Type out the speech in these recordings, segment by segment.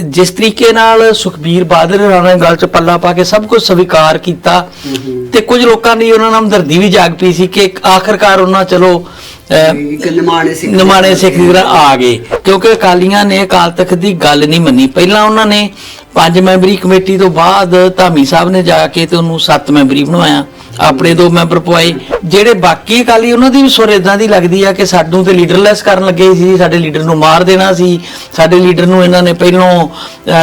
ਜਿਸ ਤਰੀਕੇ ਨਾਲ ਸੁਖਬੀਰ ਬਾਦਲ ਹੋਰਾਂ ਨੇ ਗੱਲ ਚ ਪੱਲਾ ਪਾ ਕੇ ਸਭ ਕੁਝ ਸਵੀਕਾਰ ਕੀਤਾ ਤੇ ਕੁਝ ਲੋਕਾਂ ਦੀ ਉਹਨਾਂ ਨਾਲ ਹਮਦਰਦੀ ਵੀ ਜਾਗ ਪਈ ਸੀ ਕਿ ਆਖਰਕਾਰ ਉਹਨਾਂ ਚਲੋ ਇੱਕ ਨਿਮਾਣੇ ਸਿੱਖ ਨਿਮਾਣੇ ਸਿੱਖ ਦੀ ਤਰ੍ਹਾਂ ਆ ਗਏ। ਕਿਉਂਕਿ ਅਕਾਲੀਆਂ ਨੇ ਅਕਾਲ ਤਖਤ ਦੀ ਗੱਲ ਨਹੀਂ ਮੰਨੀ। ਪਹਿਲਾਂ ਉਹਨਾਂ ਨੇ ਪੰਜ ਮੈਂਬਰੀ ਕਮੇਟੀ ਤੋਂ ਬਾਅਦ ਧਾਮੀ ਸਾਹਿਬ ਨੇ ਜਾ ਕੇ ਤੇ ਉਹਨੂੰ ਸੱਤ ਮੈਂਬਰੀ ਬਣਵਾਇਆ। ਆਪਣੇ ਦੋ ਮੈਂਬਰ ਪਵਾਏ। ਜਿਹੜੇ ਬਾਕੀ ਅਕਾਲੀ ਉਹਨਾਂ ਦੀ ਵੀ ਸੁਰ ਇਦਾਂ ਦੀ ਲੱਗਦੀ ਆ ਕਿ ਸਾਨੂੰ ਤੇ ਲੀਡਰਲੈਸ ਕਰਨ ਲੱਗੇ ਸੀ ਸਾਡੇ ਲੀਡਰ ਨੂੰ ਮਾਰ ਦੇਣਾ ਸੀ। ਸਾਡੇ ਲੀਡਰ ਨੂੰ ਇਹਨਾਂ ਨੇ ਪਹਿਲੋਂ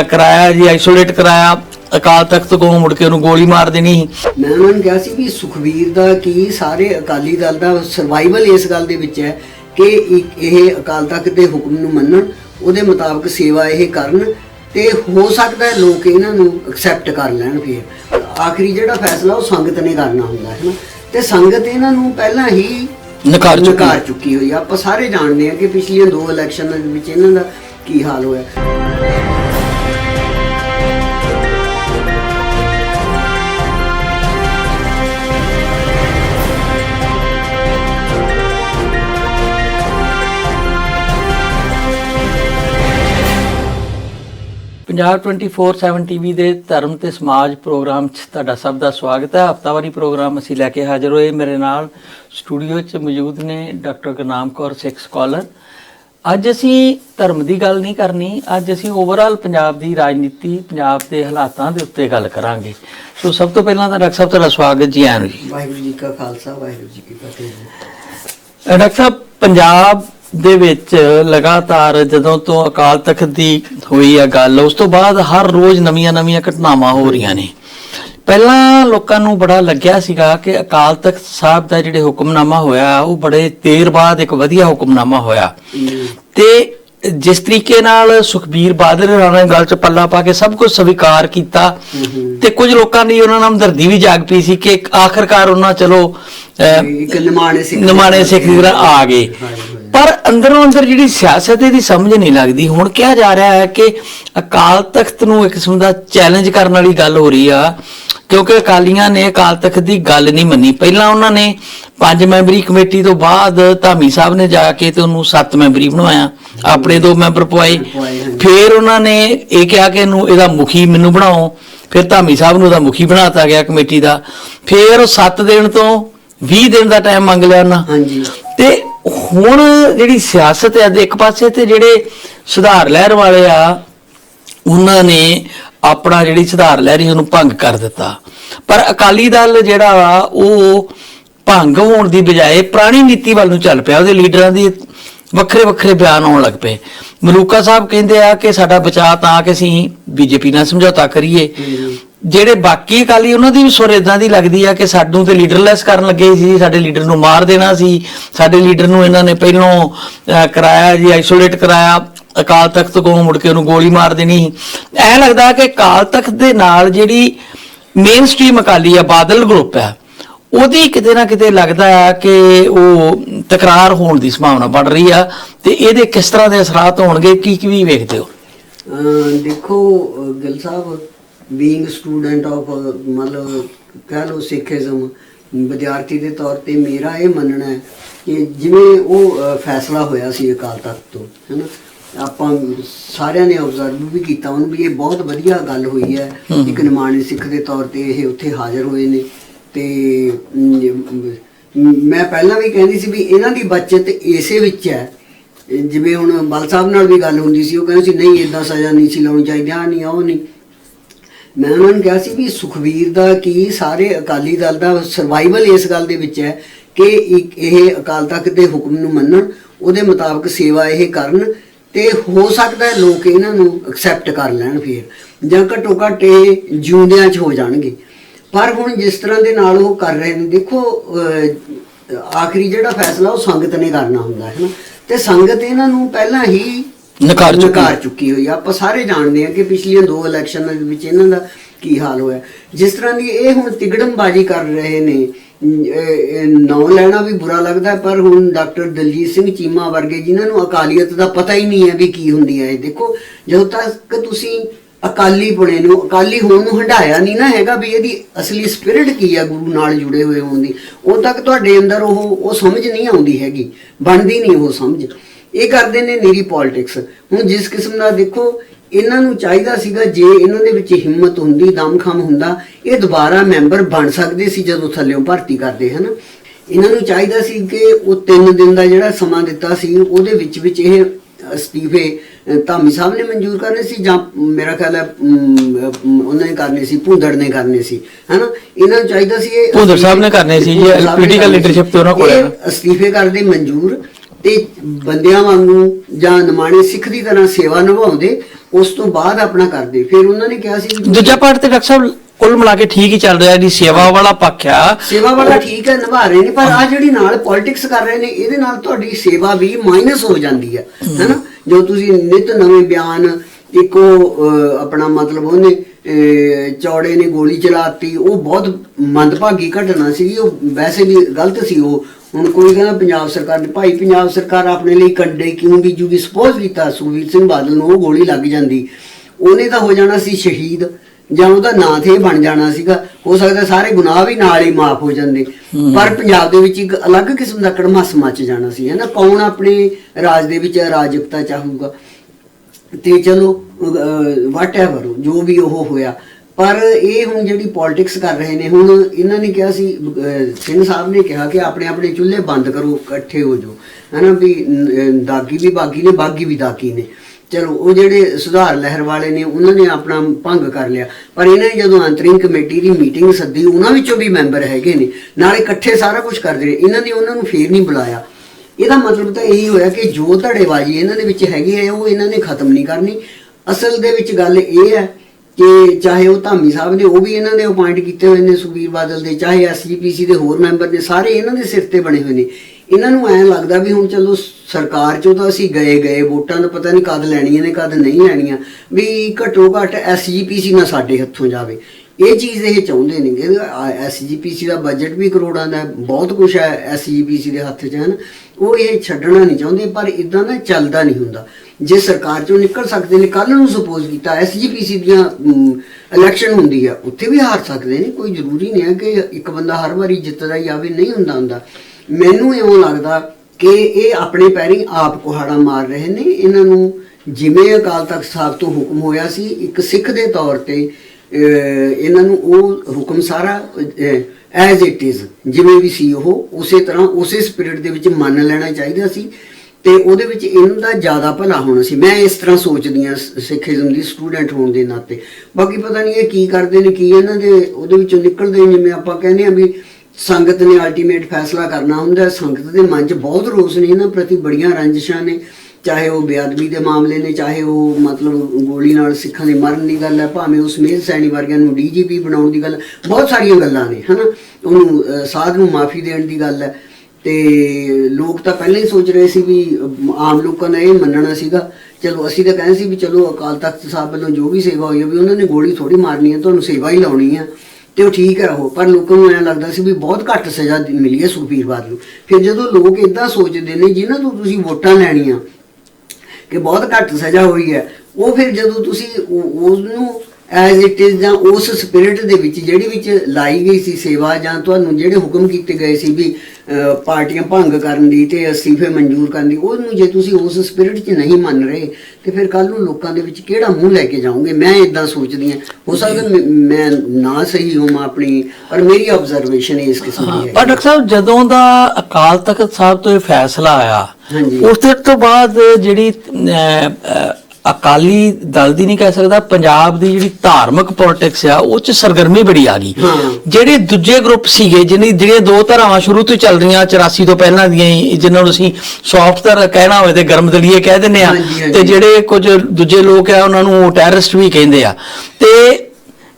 ਕਰਾਇਆ ਜੀ ਆਈਸੋਲੇਟ ਕਰਾਇਆ। ਅਕਾਲ ਤਖਤ ਕੋਲ ਮੁੜ ਕੇ ਉਹਨੂੰ ਗੋਲੀ ਮਾਰ ਦੇਣੀ ਸੀ। ਮੈਂ ਉਹਨਾਂ ਨੂੰ ਕਿਹਾ ਸੀ ਵੀ ਸੁਖਵੀਰ ਦਾ ਕੀ ਸਾਰੇ ਅਕਾਲੀ ਦਲ ਦਾ ਸਰਵਾਈਵਲ ਇਸ ਗੱਲ ਦੇ ਵਿੱਚ ਹੈ ਕਿ ਇੱਕ ਇਹ ਅਕਾਲ ਤਖਤ ਦੇ ਹੁਕਮ ਨੂੰ ਮੰਨਣ ਉਹਦੇ ਮੁਤਾਬਕ ਸੇਵਾ ਇਹ ਕਰਨ ਤੇ ਹੋ ਸਕਦਾ ਹੈ ਲੋਕ ਇਹਨਾਂ ਨੂੰ ਐਕਸੈਪਟ ਕਰ ਲੈਣ ਫਿਰ ਆਖਰੀ ਜਿਹੜਾ ਫੈਸਲਾ ਉਹ ਸੰਗਤ ਨੇ ਕਰਨਾ ਹੁੰਦਾ ਹੈ ਨਾ। ਤੇ ਸੰਗਤ ਇਹਨਾਂ ਨੂੰ ਪਹਿਲਾਂ ਹੀ ਨਕਾਰ ਚੁੱਕੀ ਨਕਾਰ ਚੁੱਕੀ ਹੋਈ ਆ। ਆਪਾਂ ਸਾਰੇ ਜਾਣਦੇ ਆ ਕਿ ਪਿਛਲੀਆਂ ਦੋ ਇਲੈਕਸ਼ਨਾਂ ਦੇ ਵਿੱਚ ਇਹਨਾਂ ਦਾ ਕੀ ਹਾਲ ਹੋਇਆ। ਪੰਜਾਬ 24/7 ਟੀਵੀ ਦੇ ਧਰਮ ਤੇ ਸਮਾਜ ਪ੍ਰੋਗਰਾਮ 'ਚ ਤੁਹਾਡਾ ਸਭ ਦਾ ਸਵਾਗਤ ਹੈ। ਹਫਤਾਵਾਰੀ ਪ੍ਰੋਗਰਾਮ ਅਸੀਂ ਲੈ ਕੇ ਹਾਜ਼ਰ ਹੋਏ। ਮੇਰੇ ਨਾਲ ਸਟੂਡੀਓ 'ਚ ਮੌਜੂਦ ਨੇ ਡਾਕਟਰ ਗੁਰਨਾਮ ਕੌਰ ਸਿੱਖ ਸਕਾਲਰ। ਅੱਜ ਅਸੀਂ ਧਰਮ ਦੀ ਗੱਲ ਨਹੀਂ ਕਰਨੀ। ਅੱਜ ਅਸੀਂ ਓਵਰਆਲ ਪੰਜਾਬ ਦੀ ਰਾਜਨੀਤੀ ਪੰਜਾਬ ਦੇ ਹਾਲਾਤਾਂ ਦੇ ਉੱਤੇ ਗੱਲ ਕਰਾਂਗੇ। ਸੋ ਸਭ ਤੋਂ ਪਹਿਲਾਂ ਤਾਂ ਡਾਕਟਰ ਸਾਹਿਬ ਤੁਹਾਡਾ ਸਵਾਗਤ ਜੀ ਆਇਆਂ ਨੂੰ ਜੀ। ਵਾਹਿਗੁਰੂ ਜੀ ਕਾ ਖਾਲਸਾ ਵਾਹਿਗੁਰੂ ਜੀ ਕੀ ਫਤਿਹ। ਡਾਕਟਰ ਸਾਹਿਬ ਪੰਜਾਬ ਦੇ ਵਿੱਚ ਲਗਾਤਾਰ ਜਦੋਂ ਤੋਂ ਅਕਾਲ ਤਖਤ ਦੀ ਹੋਈ ਆ ਗੱਲ ਉਸ ਤੋਂ ਬਾਅਦ ਹਰ ਰੋਜ਼ ਨਵੀਆਂ-ਨਵੀਆਂ ਘਟਨਾਵਾਂ ਹੋ ਰਹੀਆਂ ਨੇ। ਪਹਿਲਾਂ ਲੋਕਾਂ ਨੂੰ ਬੜਾ ਲੱਗਿਆ ਸੀਗਾ ਕਿ ਅਕਾਲ ਤਖਤ ਸਾਹਿਬ ਦਾ ਜਿਹੜੇ ਹੁਕਮਨਾਮਾ ਹੋਇਆ ਉਹ ਬੜੇ ਦੇਰ ਬਾਅਦ ਇੱਕ ਵਧੀਆ ਹੁਕਮਨਾਮਾ ਹੋਇਆ। ਤੇ ਜਿਸ ਤਰੀਕੇ ਨਾਲ ਸੁਖਬੀਰ ਬਾਦਲ ਹੋਰਾਂ ਨੇ ਗੱਲ ਚ ਪੱਲਾ ਪਾ ਕੇ ਸਭ ਕੁਝ ਸਵੀਕਾਰ ਕੀਤਾ ਤੇ ਕੁਝ ਲੋਕਾਂ ਦੀ ਉਹਨਾਂ ਨਾਲ ਹਮਦਰਦੀ ਵੀ ਜਾਗ ਪਈ ਸੀ ਕਿ ਆਖਰਕਾਰ ਉਹਨਾਂ ਚਲੋ ਇੱਕ ਨਿਮਾਣੇ ਸਿੱਖ ਨਿਮਾਣੇ ਸਿੱਖ ਆ ਗਏ। ਪਰ ਅੰਦਰੋਂ ਅੰਦਰ ਜਿਹੜੀ ਸਿਆਸਤ ਇਹਦੀ ਸਮਝ ਨਹੀਂ ਲੱਗਦੀ। ਹੁਣ ਕਿਹਾ ਜਾ ਰਿਹਾ ਹੈ ਕਿ ਅਕਾਲ ਤਖਤ ਨੂੰ ਇੱਕ ਕਿਸਮ ਦਾ ਚੈਲੰਜ ਕਰਨ ਵਾਲੀ ਗੱਲ ਹੋ ਰਹੀ ਆ ਕਿਉਂਕਿ ਅਕਾਲੀਆਂ ਨੇ ਅਕਾਲ ਤਖਤ ਦੀ ਗੱਲ ਨਹੀਂ ਮੰਨੀ। ਪਹਿਲਾਂ ਉਹਨਾਂ ਨੇ ਪੰਜ ਮੈਂਬਰੀ ਕਮੇਟੀ ਤੋਂ ਬਾਅਦ ਧਾਮੀ ਸਾਹਿਬ ਨੇ ਜਾ ਕੇ ਤੇ ਉਹਨੂੰ ਸੱਤ ਮੈਂਬਰੀ ਬਣਵਾਇਆ। ਆਪਣੇ ਦੋ ਮੈਂਬਰ ਪਵਾਏ। ਫਿਰ ਉਹਨਾਂ ਨੇ ਇਹ ਕਿਹਾ ਕਿ ਇਹਨੂੰ ਇਹਦਾ ਮੁਖੀ ਮੈਨੂੰ ਬਣਾਓ। ਫਿਰ ਧਾਮੀ ਸਾਹਿਬ ਨੂੰ ਉਹਦਾ ਮੁਖੀ ਬਣਾਤਾ ਗਿਆ ਕਮੇਟੀ ਦਾ। ਫਿਰ ਉਹ 7 ਦਿਨ ਤੋਂ 20 ਦਿਨ ਦਾ ਟਾਈਮ ਮੰਗ ਲਿਆ ਉਹਨਾਂ। ਹਾਂਜੀ। ਤੇ ਹੁਣ ਜਿਹੜੀ ਸਿਆਸਤ ਹੈ ਇੱਕ ਪਾਸੇ ਤੇ ਜਿਹੜੇ ਸੁਧਾਰ ਲਹਿਰ ਵਾਲੇ ਆ, ਉਹਨਾਂ ਨੇ ਆਪਣਾ ਜਿਹੜੀ ਸੁਧਾਰ ਲਹਿਰੀ ਉਹਨੂੰ ਭੰਗ ਕਰ ਦਿੱਤਾ। ਪਰ ਅਕਾਲੀ ਦਲ ਜਿਹੜਾ ਵਾ, ਉਹ ਭੰਗ ਹੋਣ ਦੀ ਬਜਾਏ ਪੁਰਾਣੀ ਨੀਤੀ ਵੱਲ ਨੂੰ ਚੱਲ ਪਿਆ। ਉਹਦੇ ਲੀਡਰਾਂ ਦੀ ਵੱਖਰੇ ਵੱਖਰੇ ਬਿਆਨ ਆਉਣ ਲੱਗ ਪਏ। ਮਲੂਕਾ ਸਾਹਿਬ ਕਹਿੰਦੇ ਆ ਕਿ ਸਾਡਾ ਬਚਾਅ ਤਾਂ ਕਿ ਅਸੀਂ ਬੀਜੇਪੀ ਨਾਲ ਸਮਝੌਤਾ ਕਰੀਏ। ਜਿਹੜੇ ਬਾਕੀ ਅਕਾਲੀ, ਉਹਨਾਂ ਦੀ ਵੀ ਸੁਰ ਇਦਾਂ ਦੀ ਲੱਗਦੀ ਆ ਕਿ ਸਾਨੂੰ ਤੇ ਲੀਡਰਲੈਸ ਕਰਨ ਲੱਗੇ ਸੀ, ਸਾਡੇ ਲੀਡਰ ਨੂੰ ਮਾਰ ਦੇਣਾ ਸੀ, ਸਾਡੇ ਲੀਡਰ ਨੂੰ ਇਹਨਾਂ ਨੇ ਪਹਿਲੋਂ ਕਰਾਇਆ ਜੀ ਆਈਸੋਲੇਟ ਕਰਾਇਆ, ਅਕਾਲ ਤਖਤ ਕੋਲ ਮੁੜ ਕੇ ਉਹਨੂੰ ਗੋਲੀ ਮਾਰ ਦੇਣੀ ਐ ਲੱਗਦਾ ਕਿ ਅਕਾਲ ਤਖਤ ਦੇ ਨਾਲ ਜਿਹੜੀ ਮੇਨ ਸਟ੍ਰੀਮ ਅਕਾਲੀ ਆ, ਬਾਦਲ ਗਰੁੱਪ ਆ, ਉਹਦੀ ਕਿਤੇ ਨਾ ਕਿਤੇ ਲੱਗਦਾ ਆ ਕਿ ਉਹ ਤਕਰਾਰ ਹੋਣ ਦੀ ਸੰਭਾਵਨਾ ਬਣ ਰਹੀ ਆ, ਤੇ ਇਹਦੇ ਕਿਸ ਤਰ੍ਹਾਂ ਦੇ ਅਸਰਾਤ ਹੋਣਗੇ ਕੀ ਕੀ ਵੀ ਵੇਖਦੇ ਹੋ? ਦੇਖੋ, ਅਹ ਸਾਹਿਬ ਬੀਇੰਗ ਸਟੂਡੈਂਟ ਆਫ ਮਤਲਬ ਕਹ ਲਓ ਸਿੱਖੀਜ਼ਮ ਵਿਦਿਆਰਥੀ ਦੇ ਤੌਰ ਤੇ ਮੇਰਾ ਇਹ ਮੰਨਣਾ ਹੈ ਕਿ ਜਿਵੇਂ ਉਹ ਫੈਸਲਾ ਹੋਇਆ ਸੀ ਅਕਾਲ ਤਖਤ ਤੋਂ ਹੈਨਾ ਆਪਾਂ ਸਾਰਿਆਂ ਨੇ ਆਬਜ਼ਰਵ ਵੀ ਕੀਤਾ ਉਹਨੂੰ ਵੀ ਇਹ ਬਹੁਤ ਵਧੀਆ ਗੱਲ ਹੋਈ ਹੈ। ਇੱਕ ਨਿਮਾਣੇ ਸਿੱਖ ਦੇ ਤੌਰ ਤੇ ਇਹ ਉੱਥੇ ਹਾਜ਼ਰ ਹੋਏ ਨੇ ਤੇ ਮੈਂ ਪਹਿਲਾਂ ਵੀ ਕਹਿੰਦੀ ਸੀ ਵੀ ਇਹਨਾਂ ਦੀ ਬਚਤ ਇਸੇ ਵਿੱਚ ਹੈ। ਜਿਵੇਂ ਹੁਣ ਬਲ ਸਾਹਿਬ ਨਾਲ ਵੀ ਗੱਲ ਹੁੰਦੀ ਸੀ ਉਹ ਕਹਿੰਦੇ ਸੀ ਨਹੀਂ ਇਦਾਂ ਸਜ਼ਾ ਨਹੀਂ ਸੀ ਲਾਉਣੀ ਚਾਹੀਦੀ ਆ ਨਹੀਂ ਉਹ ਨਹੀਂ। ਮੈਂ ਉਹਨਾਂ ਨੂੰ ਕਿਹਾ ਸੀ ਵੀ ਸੁਖਵੀਰ ਦਾ ਕੀ ਸਾਰੇ ਅਕਾਲੀ ਦਲ ਦਾ ਸਰਵਾਈਵਲ ਇਸ ਗੱਲ ਦੇ ਵਿੱਚ ਹੈ ਕਿ ਇੱਕ ਇਹ ਅਕਾਲ ਤਖਤ ਦੇ ਹੁਕਮ ਨੂੰ ਮੰਨਣ, ਉਹਦੇ ਮੁਤਾਬਕ ਸੇਵਾ ਇਹ ਕਰਨ ਤੇ ਹੋ ਸਕਦਾ ਹੈ ਲੋਕ ਇਹਨਾਂ ਨੂੰ ਐਕਸੈਪਟ ਕਰ ਲੈਣ ਫਿਰ, ਜਾਂ ਘੱਟੋ ਘੱਟ ਇਹ ਜਿਉਂਦਿਆਂ 'ਚ ਹੋ ਜਾਣਗੇ। ਪਰ ਹੁਣ ਜਿਸ ਤਰ੍ਹਾਂ ਦੇ ਨਾਲ ਉਹ ਕਰ ਰਹੇ ਨੇ, ਦੇਖੋ ਆਖਰੀ ਜਿਹੜਾ ਫੈਸਲਾ ਉਹ ਸੰਗਤ ਨੇ ਕਰਨਾ ਹੁੰਦਾ ਹੈ ਨਾ। ਤੇ ਸੰਗਤ ਇਹਨਾਂ ਨੂੰ ਪਹਿਲਾਂ ਹੀ ਨਕਾਰ ਚੁੱਕੀ। ਨਕਾਰ ਚੁੱਕੀ ਹੋਈ ਆ। ਆਪਾਂ ਸਾਰੇ ਜਾਣਦੇ ਆ ਕਿ ਪਿਛਲੀਆਂ ਦੋ ਇਲੈਕਸ਼ਨਾਂ ਦੇ ਵਿੱਚ ਇਹਨਾਂ ਦਾ ਕੀ ਹਾਲ ਹੋਇਆ ਜਿਸ ਤਰ੍ਹਾਂ ਦੀ ਇਹ ਹੁਣ ਤਿਗੜਮਬਾਜ਼ੀ ਕਰ ਰਹੇ ਨੇ ਨਾਂ ਲੈਣਾ ਵੀ ਬੁਰਾ ਲੱਗਦਾ ਪਰ ਹੁਣ ਡਾਕਟਰ ਦਲਜੀਤ ਸਿੰਘ ਚੀਮਾ ਵਰਗੇ ਜਿਨ੍ਹਾਂ ਨੂੰ ਅਕਾਲੀਅਤ ਦਾ ਪਤਾ ਹੀ ਨਹੀਂ ਹੈ ਵੀ ਕੀ ਹੁੰਦੀ ਹੈ ਇਹ ਦੇਖੋ ਜਦੋਂ ਤੱਕ ਤੁਸੀਂ ਅਕਾਲੀ ਬਣੇ ਨੂੰ ਅਕਾਲੀ ਹੋਣ ਨੂੰ ਹੰਡਾਇਆ ਨਹੀਂ ਨਾ ਹੈਗਾ ਵੀ ਇਹਦੀ ਅਸਲੀ ਸਪਿਰਿਟ ਕੀ ਹੈ ਗੁਰੂ ਨਾਲ ਜੁੜੇ ਹੋਏ ਹੋਣ ਦੀ ਉਦੋਂ ਤੱਕ ਤੁਹਾਡੇ ਅੰਦਰ ਉਹ ਉਹ ਸਮਝ ਨਹੀਂ ਆਉਂਦੀ ਹੈਗੀ ਬਣਦੀ ਨਹੀਂ ਉਹ ਸਮਝ ਇਹ ਕਰਦੇ ਨੇ ਨੀਰੀ ਪੋਲਿਟਿਕਸ ਹੁਣ ਜਿਸ ਕਿਸਮ ਦਾ ਦੇਖੋ ਇਹਨਾਂ ਨੂੰ ਚਾਹੀਦਾ ਸੀਗਾ ਜੇ ਇਹਨਾਂ ਦੇ ਵਿੱਚ ਹਿੰਮਤ ਹੁੰਦੀ ਦਮਖਮ ਹੁੰਦਾ ਇਹ ਦੁਬਾਰਾ ਮੈਂਬਰ ਬਣ ਸਕਦੇ ਸੀ ਜਦੋਂ ਥੱਲਿਓਂ ਭਰਤੀ ਕਰਦੇ ਹਨ? ਇਹਨਾਂ ਨੂੰ ਚਾਹੀਦਾ ਸੀ ਕਿ ਉਹ 3 ਦਿਨ ਦਾ ਜਿਹੜਾ ਸਮਾਂ ਦਿੱਤਾ ਸੀ ਉਹਦੇ ਵਿੱਚ ਵਿੱਚ ਇਹ ਅਸਤੀਫੇ ਧਾਮੀ ਸਾਹਿਬ ਨੇ ਮਨਜ਼ੂਰ ਕਰਨੇ ਸੀ ਜਾਂ ਮੇਰਾ ਖਿਆਲ ਹੈ ਉਹਨਾਂ ਨੇ ਕਰਨੇ ਸੀ ਭੁੰਦੜ ਨੇ ਕਰਨੇ ਸੀ ਹੈਨਾ? ਇਹਨਾਂ ਨੂੰ ਚਾਹੀਦਾ ਸੀ ਇਹ ਭੁੰਦੜ ਸਾਹਿਬ ਨੇ ਕਰਨੇ ਸੀ, ਜੀ, ਸੀ। leadership ਤੇ ਉਹਨਾਂ ਕੋਲ ਅਸਤੀਫੇ ਕਰਦੇ ਮਨਜ਼ੂਰ ਤੇ ਬੰਦਿਆਂ ਵਾਂਗੂ ਜਾਂ ਨਿਮਾਣੇ ਸਿੱਖ ਦੀ ਤਰ੍ਹਾਂ ਸੇਵਾ ਨਿਭਾਉਂਦੇ ਉਸ ਤੋਂ ਬਾਅਦ ਆਪਣਾ ਕਰਦੇ। ਫਿਰ ਉਹਨਾਂ ਨੇ ਕਿਹਾ ਸੀ ਦੂਜਾ ਪਾਰਟ ਤੇ ਡਾਕਟਰ ਸਾਹਿਬ ਕੁੱਲ ਮਿਲਾ ਕੇ ਠੀਕ ਹੀ ਚੱਲ ਰਿਹਾ ਜੀ ਸੇਵਾ ਵਾਲਾ ਪੱਖ ਆ। ਸੇਵਾ ਵਾਲਾ ਠੀਕ ਹੈ ਨਿਭਾ ਰਹੇ ਨੇ ਪਰ ਆ ਜਿਹੜੀ ਨਾਲ ਪੋਲਿਟਿਕਸ ਕਰ ਰਹੇ ਨੇ ਇਹਦੇ ਨਾਲ ਤੁਹਾਡੀ ਸੇਵਾ ਵੀ ਮਾਈਨਸ ਹੋ ਜਾਂਦੀ ਹੈ ਹੈਨਾ? ਜੋ ਤੁਸੀਂ ਨਿਤ ਨਵੇਂ ਬਿਆਨ ਇੱਕੋ ਆਪਣਾ ਮਤਲਬ ਉਹਨੇ ਚੌੜੇ ਨੇ ਗੋਲੀ ਚਲਾਤੀ ਉਹ ਬਹੁਤ ਮੰਦਭਾਗੀ ਘਟਨਾ ਸੀ ਉਹ ਵੈਸੇ ਵੀ ਗਲਤ ਸੀ ਉਹ ਹੁਣ ਕੋਈ ਕਹਿੰਦਾ ਪੰਜਾਬ ਸਰਕਾਰ ਨੇ ਭਾਈ ਪੰਜਾਬ ਸਰਕਾਰ ਆਪਣੇ ਲਈ ਕੰਡੇ ਕਿਉਂ ਬੀਜੂਗੀ? ਸਪੋਜ਼ ਕੀਤਾ ਸੁਖਬੀਰ ਸਿੰਘ ਬਾਦਲ ਨੂੰ ਉਹ ਗੋਲੀ ਲੱਗ ਜਾਂਦੀ। ਉਹਨੇ ਤਾਂ ਹੋ ਜਾਣਾ ਸੀ ਸ਼ਹੀਦ ਜਾਂ ਉਹਦਾ ਨਾਂ ਤੇ ਬਣ ਜਾਣਾ ਸੀਗਾ। ਹੋ ਸਕਦਾ ਸਾਰੇ ਗੁਨਾਹ ਵੀ ਨਾਲ ਹੀ ਮਾਫ ਹੋ ਜਾਂਦੇ। ਪਰ ਪੰਜਾਬ ਦੇ ਵਿੱਚ ਇੱਕ ਅਲੱਗ ਕਿਸਮ ਦਾ ਕੜਮਾਸ ਮਚ ਜਾਣਾ ਸੀ ਹੈ ਨਾ? ਕੌਣ ਆਪਣੇ ਰਾਜ ਦੇ ਵਿੱਚ ਅਰਾਜਕਤਾ ਚਾਹੂਗਾ? ਤੇ ਚਲੋ ਵਾਟ ਐਵਰ ਜੋ ਵੀ ਉਹ ਹੋਇਆ ਪਰ ਇਹ ਹੁਣ ਜਿਹੜੀ ਪੋਲਿਟਿਕਸ ਕਰ ਰਹੇ ਨੇ, ਹੁਣ ਇਹਨਾਂ ਨੇ ਕਿਹਾ ਸੀ ਸਿੰਘ ਸਾਹਿਬ ਨੇ ਕਿਹਾ ਕਿ ਆਪਣੇ ਆਪਣੇ ਚੁੱਲ੍ਹੇ ਬੰਦ ਕਰੋ, ਇਕੱਠੇ ਹੋ ਜਾਓ। ਹਨਾ ਵੀ ਦਾਗੀ ਵੀ ਬਾਗੀ ਨੇ, ਬਾਗੀ ਵੀ ਦਾਗੀ ਨੇ। ਚਲੋ, ਉਹ ਜਿਹੜੇ ਸੁਧਾਰ ਲਹਿਰ ਵਾਲੇ ਨੇ, ਉਹਨਾਂ ਨੇ ਆਪਣਾ ਭੰਗ ਕਰ ਲਿਆ। ਪਰ ਇਹਨਾਂ ਨੇ ਜਦੋਂ ਅੰਤਰਿੰਗ ਕਮੇਟੀ ਦੀ ਮੀਟਿੰਗ ਸੱਦੀ, ਉਹਨਾਂ ਵਿੱਚੋਂ ਵੀ ਮੈਂਬਰ ਹੈਗੇ ਨੇ। ਨਾਲੇ ਇਕੱਠੇ ਸਾਰਾ ਕੁਝ ਕਰਦੇ ਨੇ ਇਹਨਾਂ ਨੇ ਉਹਨਾਂ ਨੂੰ ਫੇਰ ਨਹੀਂ ਬੁਲਾਇਆ। ਇਹਦਾ ਮਤਲਬ ਤਾਂ ਇਹੀ ਹੋਇਆ ਕਿ ਜੋ ਧੜੇਬਾਜ਼ੀ ਇਹਨਾਂ ਦੇ ਵਿੱਚ ਹੈਗੀ ਹੈ, ਉਹ ਇਹਨਾਂ ਨੇ ਖਤਮ ਨਹੀਂ ਕਰਨੀ। ਅਸਲ ਦੇ ਵਿੱਚ ਗੱਲ ਇਹ ਹੈ ਕਿ ਚਾਹੇ ਉਹ ਧਾਮੀ ਸਾਹਿਬ ਨੇ ਉਹ ਵੀ ਇਹਨਾਂ ਦੇ ਅਪਾਇੰਟ ਕੀਤੇ ਹੋਏ ਨੇ ਸੁਖਬੀਰ ਬਾਦਲ ਦੇ ਚਾਹੇ ਐਸਜੀਪੀਸੀ ਦੇ ਹੋਰ ਮੈਂਬਰ ਨੇ ਸਾਰੇ ਇਹਨਾਂ ਦੇ ਸਿਰ ਤੇ ਬਣੇ ਹੋਏ ਨੇ। ਇਹਨਾਂ ਨੂੰ ਐਂ ਲੱਗਦਾ ਵੀ ਹੁਣ ਚਲੋ ਸਰਕਾਰ ਚੋਂ ਤਾਂ ਅਸੀਂ ਗਏ ਗਏ ਵੋਟਾਂ ਦਾ ਪਤਾ ਨਹੀਂ ਕਦ ਲੈਣੀਆਂ ਨੇ ਕਦ ਨਹੀਂ ਲੈਣੀਆਂ ਵੀ ਘੱਟੋ ਘੱਟ ਐਸਜੀਪੀਸੀ ਨਾ ਸਾਡੇ ਹੱਥੋਂ ਜਾਵੇ। ਇਹ ਚੀਜ਼ ਇਹ ਚਾਹੁੰਦੇ ਨੇ ਕਿ ਐਸਜੀਪੀਸੀ ਦਾ ਬਜਟ ਵੀ ਕਰੋੜਾਂ ਦਾ ਹੈ, ਬਹੁਤ ਕੁਝ ਹੈ ਐਸਜੀਪੀਸੀ ਦੇ ਹੱਥ 'ਚ ਹਨ ਉਹ ਇਹ ਛੱਡਣਾ ਨਹੀਂ ਚਾਹੁੰਦੇ ਪਰ ਇਦਾਂ ਦਾ ਚੱਲਦਾ ਨਹੀਂ ਹੁੰਦਾ। ਜੇ ਸਰਕਾਰ ਚੋਂ ਨਿਕਲ ਸਕਦੇ ਨੇ ਕੱਲ ਨੂੰ ਸਪੋਜ਼ ਕੀਤਾ ਐਸਜੀਪੀਸੀ ਦੀਆਂ ਇਲੈਕਸ਼ਨ ਹੁੰਦੀ ਹੈ ਉੱਥੇ ਵੀ ਹਾਰ ਸਕਦੇ ਨੇ, ਕੋਈ ਜ਼ਰੂਰੀ ਨਹੀਂ ਹੈ ਕਿ ਇੱਕ ਬੰਦਾ ਹਰ ਵਾਰੀ ਜਿੱਤਦਾ ਹੀ ਆਵੇ, ਨਹੀਂ ਹੁੰਦਾ ਹੁੰਦਾ। ਮੈਨੂੰ ਇਉਂ ਲੱਗਦਾ ਕਿ ਇਹ ਆਪਣੇ ਪੈਰੀ ਆਪ ਕੁਹਾੜਾ ਮਾਰ ਰਹੇ ਨੇ, ਇਹਨਾਂ ਨੂੰ ਜਿਵੇਂ ਅਕਾਲ ਤਖਤ ਸਾਹਿਬ ਤੋਂ ਹੁਕਮ ਹੋਇਆ ਸੀ, ਇੱਕ ਸਿੱਖ ਦੇ ਤੌਰ ਤੇ ਇਹਨਾਂ ਨੂੰ ਉਹ ਹੁਕਮ ਸਾਰਾ ਐਜ਼ ਇਟ ਇਜ਼ ਜਿਵੇਂ ਵੀ ਸੀ ਉਹ, ਉਸੇ ਤਰ੍ਹਾਂ ਉਸੇ ਸਪਿਰਿਟ ਦੇ ਵਿੱਚ ਮੰਨ ਲੈਣਾ ਚਾਹੀਦਾ ਸੀ। ਤੇ ਉਹਦੇ ਵਿੱਚ ਇਹਨਾਂ ਦਾ ਜ਼ਿਆਦਾ ਭਲਾ ਹੋਣਾ ਸੀ। ਮੈਂ ਇਸ ਤਰ੍ਹਾਂ ਸੋਚਦੀ ਹਾਂ ਸ- ਸਿੱਖੀਜ਼ਮ ਦੀ ਸਟੂਡੈਂਟ ਹੋਣ ਦੇ ਨਾਤੇ। ਬਾਕੀ ਪਤਾ ਨਹੀਂ ਇਹ ਕੀ ਕਰਦੇ ਨੇ, ਕੀ ਇਹਨਾਂ ਦੇ ਉਹਦੇ ਵਿੱਚੋਂ ਨਿਕਲਦੇ ਜਿਵੇਂ ਆਪਾਂ ਕਹਿੰਦੇ ਆ ਵੀ ਸੰਗਤ ਨੇ ਅਲਟੀਮੇਟ ਫੈਸਲਾ ਕਰਨਾ ਹੁੰਦਾ ਸੰਗਤ ਦੇ ਮਨ 'ਚ ਬਹੁਤ ਰੋਸ ਨੇ, ਇਹਨਾਂ ਪ੍ਰਤੀ ਬੜੀਆਂ ਰੰਜਿਸ਼ਾਂ ਨੇ। ਚਾਹੇ ਉਹ ਬੇਅਦਬੀ ਦੇ ਮਾਮਲੇ ਨੇ, ਚਾਹੇ ਉਹ ਮਤਲਬ ਗੋਲੀ ਨਾਲ ਸਿੱਖਾਂ ਦੇ ਮਰਨ ਦੀ ਗੱਲ ਹੈ, ਭਾਵੇਂ ਉਸ ਮੇਲ ਸੈਣੀ ਵਰਗਿਆਂ ਨੂੰ ਡੀਜੀਪੀ ਬਣਾਉਣ ਦੀ ਗੱਲ ਬਹੁਤ ਸਾਰੀਆਂ ਗੱਲਾਂ ਨੇ, ਹਨਾ? ਉਹਨੂੰ ਸਾਧ ਨੂੰ ਮਾਫੀ ਦੇਣ ਦੀ ਗੱਲ ਹੈ। ਤੇ ਲੋਕ ਤਾਂ ਪਹਿਲਾਂ ਹੀ ਸੋਚ ਰਹੇ ਸੀ ਵੀ ਆਮ ਲੋਕਾਂ ਨੇ ਇਹ ਮੰਨਣਾ ਸੀਗਾ। ਚਲੋ ਅਸੀਂ ਤਾਂ ਕਹਿੰਦੇ ਸੀ ਵੀ ਚਲੋ ਅਕਾਲ ਤਖਤ ਸਾਹਿਬ ਵੱਲੋਂ ਜੋ ਵੀ ਸੇਵਾ ਹੋਈ ਹੈ ਵੀ ਉਹਨਾਂ ਨੇ ਗੋਲੀ ਥੋੜੀ ਮਾਰਨੀ ਹੈ ਤੁਹਾਨੂੰ ਸੇਵਾ ਹੀ ਲਾਉਣੀ ਹੈ ਤੇ ਉਹ ਠੀਕ ਹੈ ਉਹ, ਪਰ ਲੋਕਾਂ ਨੂੰ ਐਂ ਲੱਗਦਾ ਸੀ ਵੀ ਬਹੁਤ ਘੱਟ ਸਜ਼ਾ ਮਿਲੀ ਹੈ ਸੁਖਬੀਰ ਬਾਦਲ ਨੂੰ। ਫਿਰ ਜਦੋਂ ਲੋਕ ਇਦਾਂ ਸੋਚਦੇ ਨੇ ਜਿਨ੍ਹਾਂ ਤੋਂ ਤੁਸੀਂ ਵੋਟਾਂ ਲੈਣੀਆਂ, ਕਿ ਬਹੁਤ ਘੱਟ ਸਜ਼ਾ ਹੋਈ ਹੈ ਉਹ ਫਿਰ ਜਦੋਂ ਤੁਸੀਂ ਉਹ- ਉਹਨੂੰ ਐਜ਼ ਇਟ ਇਜ਼ ਜਾਂ ਉਸ ਸਪਿਰਿਟ ਦੇ ਵਿੱਚ ਜਿਹੜੀ ਵਿੱਚ ਲਾਈ ਗਈ ਸੀ ਸੇਵਾ ਜਾਂ ਤੁਹਾਨੂੰ ਜਿਹੜੇ ਹੁਕਮ ਕੀਤੇ ਗਏ ਸੀ ਵੀ ਪਾਰਟੀਆਂ ਭੰਗ ਕਰਨ ਦੀ ਤੇ ਅਸਤੀਫੇ ਮਨਜ਼ੂਰ ਕਰਨ ਦੀ ਉਹਨੂੰ ਜੇ ਤੁਸੀਂ ਉਸ ਸਪਿਰਿਟ 'ਚ ਨਹੀਂ ਮੰਨ ਰਹੇ ਤੇ ਫਿਰ ਕੱਲ ਨੂੰ ਲੋਕਾਂ ਦੇ ਵਿੱਚ ਕਿਹੜਾ ਮੂੰਹ ਲੈ ਕੇ ਜਾਓਗੇ? ਮੈਂ ਇਦਾਂ ਸੋਚਦੀ ਹਾਂ। ਹੋ ਸਕਦਾ ਮੈਂ- ਨਾ ਸਹੀ ਹੋਵਾਂ ਆਪਣੀ ਪਰ ਮੇਰੀ ਆਬਜ਼ਰਵੇਸ਼ਨ ਇਸ ਕਿਸਮ ਦੀ ਹੈ ਪਰ ਡਾਕਟਰ ਸਾਹਿਬ ਜਦੋਂ ਦਾ ਅਕਾਲ ਤਖਤ ਸਾਹਿਬ ਤੋਂ ਇਹ ਫੈਸਲਾ ਆਇਆ। ਉਸ ਤੋਂ ਬਾਅਦ ਜਿਹੜੀ ਅਕਾਲੀ ਦਲ ਦੀ ਨਹੀਂ ਕਹਿ ਸਕਦਾ ਪੰਜਾਬ ਦੀ ਜਿਹੜੀ ਧਾਰਮਿਕ ਪੋਲਿਟਿਕਸ ਆ ਉਹ ਚ ਸਰਗਰਮੀ ਬੜੀ ਆ ਗਈ। ਜਿਹੜੇ ਦੂਜੇ ਗਰੁੱਪ ਸੀਗੇ ਜਿਹਨੇ ਜਿਹੜੀਆਂ ਦੋ ਧਾਰਾਵਾਂ ਸ਼ੁਰੂ ਤੋਂ ਚੱਲ ਰਹੀਆਂ 84 ਤੋਂ ਪਹਿਲਾਂ ਦੀਆਂ ਹੀ ਜਿਨ੍ਹਾਂ ਨੂੰ ਅਸੀਂ ਸੌਫਟ ਧਾਰਾ ਕਹਿਣਾ ਹੋਵੇ ਤੇ ਗਰਮ ਦਲੀਏ ਕਹਿ ਦਿੰਦੇ ਆ। ਤੇ ਜਿਹੜੇ ਕੁਝ ਦੂਜੇ ਲੋਕ ਆ ਉਹਨਾਂ ਨੂੰ ਟੈਰਰਿਸਟ ਵੀ ਕਹਿੰਦੇ ਆ ਤੇ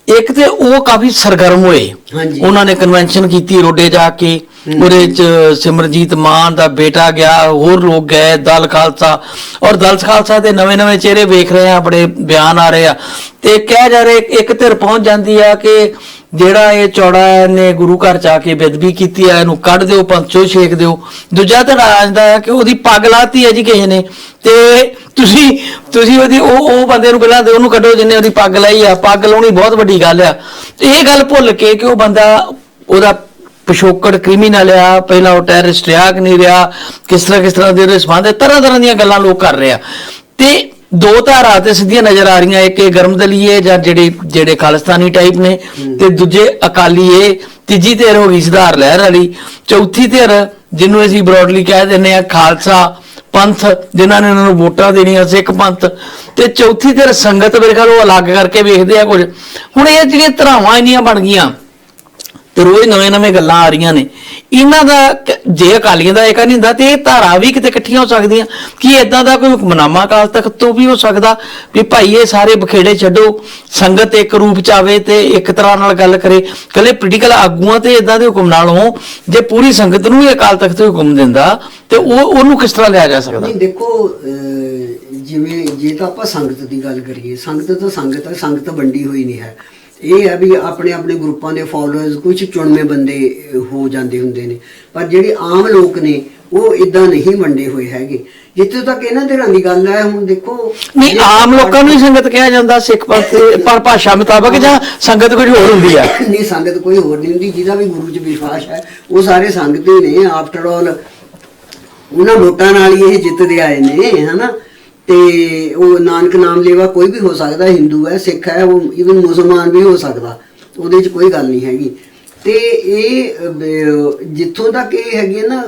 ਇੱਕ ਤੇ ਉਹ ਕਾਫੀ ਸਰਗਰਮ ਹੋਏ। ਹਾਂਜੀ। ਉਹਨਾਂ ਨੇ ਕਨਵੈਨਸ਼ਨ ਕੀਤੀ ਰੋਡੇ ਜਾ ਕੇ। ਉਹਦੇ ਚ ਸਿਮਰਜੀਤ ਮਾਨ ਦਾ ਬੇਟਾ ਗਿਆ ਹੋਰ ਲੋਕ ਗਏ ਦਲ ਖਾਲਸਾ। ਔਰ ਦਲ ਖਾਲਸਾ ਦੇ ਨਵੇਂ-ਨਵੇਂ ਚਿਹਰੇ ਵੇਖ ਰਹੇ ਆ ਬੜੇ ਬਿਆਨ ਆ ਰਹੇ ਆ। ਤੇ ਕਹਿ ਜਾ ਰਹੇ ਇੱਕ ਧਿਰ ਪਹੁੰਚ ਜਾਂਦੀ ਆ ਕਿ ਜਿਹੜਾ ਇਹ ਚੌੜਾ ਨੇ ਗੁਰੂ ਘਰ ਚ ਆ ਕੇ ਬੇਦਬੀ ਕੀਤੀ ਆ ਇਹਨੂੰ ਕੱਢ ਦਿਓ ਪੰਚੋ ਛੇਕ ਦਿਓ। ਦੂਜਾ ਧਿਰ ਆ ਜਾਂਦਾ ਹੈ ਕਿ ਉਹਦੀ ਪੱਗ ਹੈ ਜੀ ਕਿਸੇ ਨੇ। ਤੇ ਤੁਸੀਂ ਤੁਸੀਂ ਉਹਦੀ, ਉਹ ਉਹ ਬੰਦੇ ਨੂੰ ਪਹਿਲਾਂ ਤੇ ਉਹਨੂੰ ਕੱਢੋ ਜਿੰਨੇ ਉਹਦੀ ਪੱਗ ਲਾਈ ਆ। ਪੱਗ ਲਾਉਣੀ ਬਹੁਤ ਵੱਡੀ ਗੱਲ ਆ। ਤੇ ਇਹ ਗੱਲ ਭੁੱਲ ਕੇ ਕਿ ਉਹ ਬੰਦਾ, ਉਹਦਾ ਪਿਛੋਕੜ ਕ੍ਰਿਮੀਨਲ ਆ, ਪਹਿਲਾਂ ਉਹ ਟੈਰਰਿਸਟ ਰਿਹਾ ਕਿ ਨਹੀਂ ਰਿਹਾ, ਕਿਸ ਤਰ੍ਹਾਂ ਕਿਸ ਤਰ੍ਹਾਂ ਦੇ ਉਹਦੇ ਸੰਬੰਧ ਤਰ੍ਹਾਂ ਤਰ੍ਹਾਂ ਦੀਆਂ ਗੱਲਾਂ ਲੋਕ ਕਰ ਰਹੇ ਆ। ਤੇ ਦੋ ਧਾਰਾ ਤੇ ਸਿੱਧੀਆਂ ਨਜ਼ਰ ਆ ਰਹੀਆਂ, ਇੱਕ ਇਹ ਗਰਮਦਲੀਏ ਜਾਂ ਜਿਹੜੇ ਜਿਹੜੇ ਖਾਲਿਸਤਾਨੀ ਟਾਈਪ ਨੇ ਤੇ ਦੂਜੇ ਅਕਾਲੀਏ ਤੀਜੀ ਧਿਰ ਹੋ ਗਈ ਸੁਧਾਰ ਲਹਿਰ ਵਾਲੀ, ਚੌਥੀ ਧਿਰ ਜਿਹਨੂੰ ਅਸੀਂ ਬ੍ਰੌਡਲੀ ਕਹਿ ਦਿੰਦੇ ਆ ਖਾਲਸਾ ਪੰਥ, ਜਿਨ੍ਹਾਂ ਨੇ ਉਹਨਾਂ ਨੂੰ ਵੋਟਾਂ ਦੇਣੀਆਂ, ਸਿੱਖ ਪੰਥ ਤੇ ਚੌਥੀ ਧਿਰ ਸੰਗਤ, ਮੇਰੇ ਖਿਆਲ ਉਹ ਅਲੱਗ ਕਰਕੇ ਵੇਖਦੇ ਆ ਕੁਝ। ਹੁਣ ਇਹ ਜਿਹੜੀਆਂ ਧਰਾਵਾਂ ਇੰਨੀਆਂ ਬਣ ਗਈਆਂ ਰੋਜ਼ ਨਵੇਂ ਨਵੇਂ ਗੱਲਾਂ ਆ ਰਹੀਆਂ ਨੇ। ਇਹਨਾਂ ਦਾ ਜੇ ਅਕਾਲੀਆਂ ਦਾ ਇੱਕ ਨਹੀਂ ਹੁੰਦਾ ਤੇ ਇਹ ਧਾਰਾ ਵੀ ਕਿਤੇ ਇਕੱਠੀਆਂ ਹੋ ਸਕਦੀਆਂ। ਕੀ ਇਦਾਂ ਦਾ ਕੋਈ ਹੁਕਮਨਾਮਾ ਅਕਾਲ ਤਖਤ ਤੋਂ ਵੀ ਹੋ ਸਕਦਾ ਵੀ ਭਾਈ ਇਹ ਸਾਰੇ ਬਖੇੜੇ ਛੱਡੋ, ਸੰਗਤ ਇੱਕ ਰੂਪ ਚ ਆਵੇ ਤੇ ਇੱਕ ਤਰ੍ਹਾਂ ਨਾਲ ਗੱਲ ਕਰੇ। ਕੱਲੇ ਪੋਲੀਟੀਕਲ ਆਗੂਆਂ ਤੇ ਇਦਾਂ ਦੇ ਹੁਕਮ ਨਾਲ ਹੋ ਜੇ ਪੂਰੀ ਸੰਗਤ ਨੂੰ ਵੀ ਅਕਾਲ ਤਖਤ ਹੁਕਮ ਦਿੰਦਾ, ਤੇ ਉਹ, ਉਹਨੂੰ ਕਿਸ ਤਰ੍ਹਾਂ ਲਿਆ ਜਾ ਸਕਦਾ? ਨਹੀਂ, ਦੇਖੋ ਜਿਵੇਂ, ਜੇ ਤਾਂ ਆਪਾਂ ਸੰਗਤ ਦੀ ਗੱਲ ਕਰੀਏ, ਸੰਗਤ ਤਾਂ ਸੰਗਤ ਹੈ, ਸੰਗਤ ਵੰਡੀ ਹੋਈ ਨਹੀਂ ਹੈ। ਇਹ ਹੈ ਵੀ ਆਪਣੇ ਆਪਣੇ ਗਰੁੱਪਾਂ ਦੇ ਫਾਲੋਅਰਸ ਕੁਝ ਚੁਣਵੇਂ ਬੰਦੇ ਹੋ ਜਾਂਦੇ ਹੁੰਦੇ ਨੇ। ਪਰ ਜਿਹੜੇ ਆਮ ਲੋਕ ਨੇ ਉਹ ਇਦਾਂ ਨਹੀਂ ਵੰਡੇ ਹੋਏ ਹੈਗੇ। ਜਿੱਥੇ ਤੱਕ ਇਹਨਾਂ ਦੇ ਦੀ ਗੱਲ ਹੈ ਹੁਣ ਦੇਖੋ ਨਹੀਂ ਆਮ ਲੋਕਾਂ ਨੂੰ ਹੀ ਸੰਗਤ ਕਿਹਾ ਜਾਂਦਾ ਸਿੱਖ ਪਰ ਭਾਸ਼ਾ ਮੁਤਾਬਕ ਜਾਂ ਸੰਗਤ ਕੁਝ ਹੋਰ ਹੁੰਦੀ ਆ? ਨਹੀਂ ਸੰਗਤ ਕੋਈ ਹੋਰ ਨਹੀਂ ਹੁੰਦੀ ਜਿਹਦਾ ਵੀ ਗੁਰੂ 'ਚ ਵਿਸ਼ਵਾਸ ਹੈ ਉਹ ਸਾਰੇ ਸੰਗਤ ਹੀ ਨੇ। ਆਫਟਰ ਆਲ ਉਹਨਾਂ ਵੋਟਾਂ ਨਾਲ ਹੀ ਇਹ ਜਿੱਤਦੇ ਆਏ ਨੇ ਹਨਾ? ਤੇ ਉਹ ਨਾਨਕ ਨਾਮ ਲੇਵਾ ਕੋਈ ਵੀ ਹੋ ਸਕਦਾ, ਹਿੰਦੂ ਹੈ, ਸਿੱਖ ਹੈ, ਉਹ ਇਵਨ ਮੁਸਲਮਾਨ ਵੀ ਹੋ ਸਕਦਾ, ਉਹਦੇ 'ਚ ਕੋਈ ਗੱਲ ਨਹੀਂ ਹੈਗੀ। ਤੇ ਇਹ ਜਿੱਥੋਂ ਤੱਕ ਇਹ ਹੈਗੀ ਹੈ ਨਾ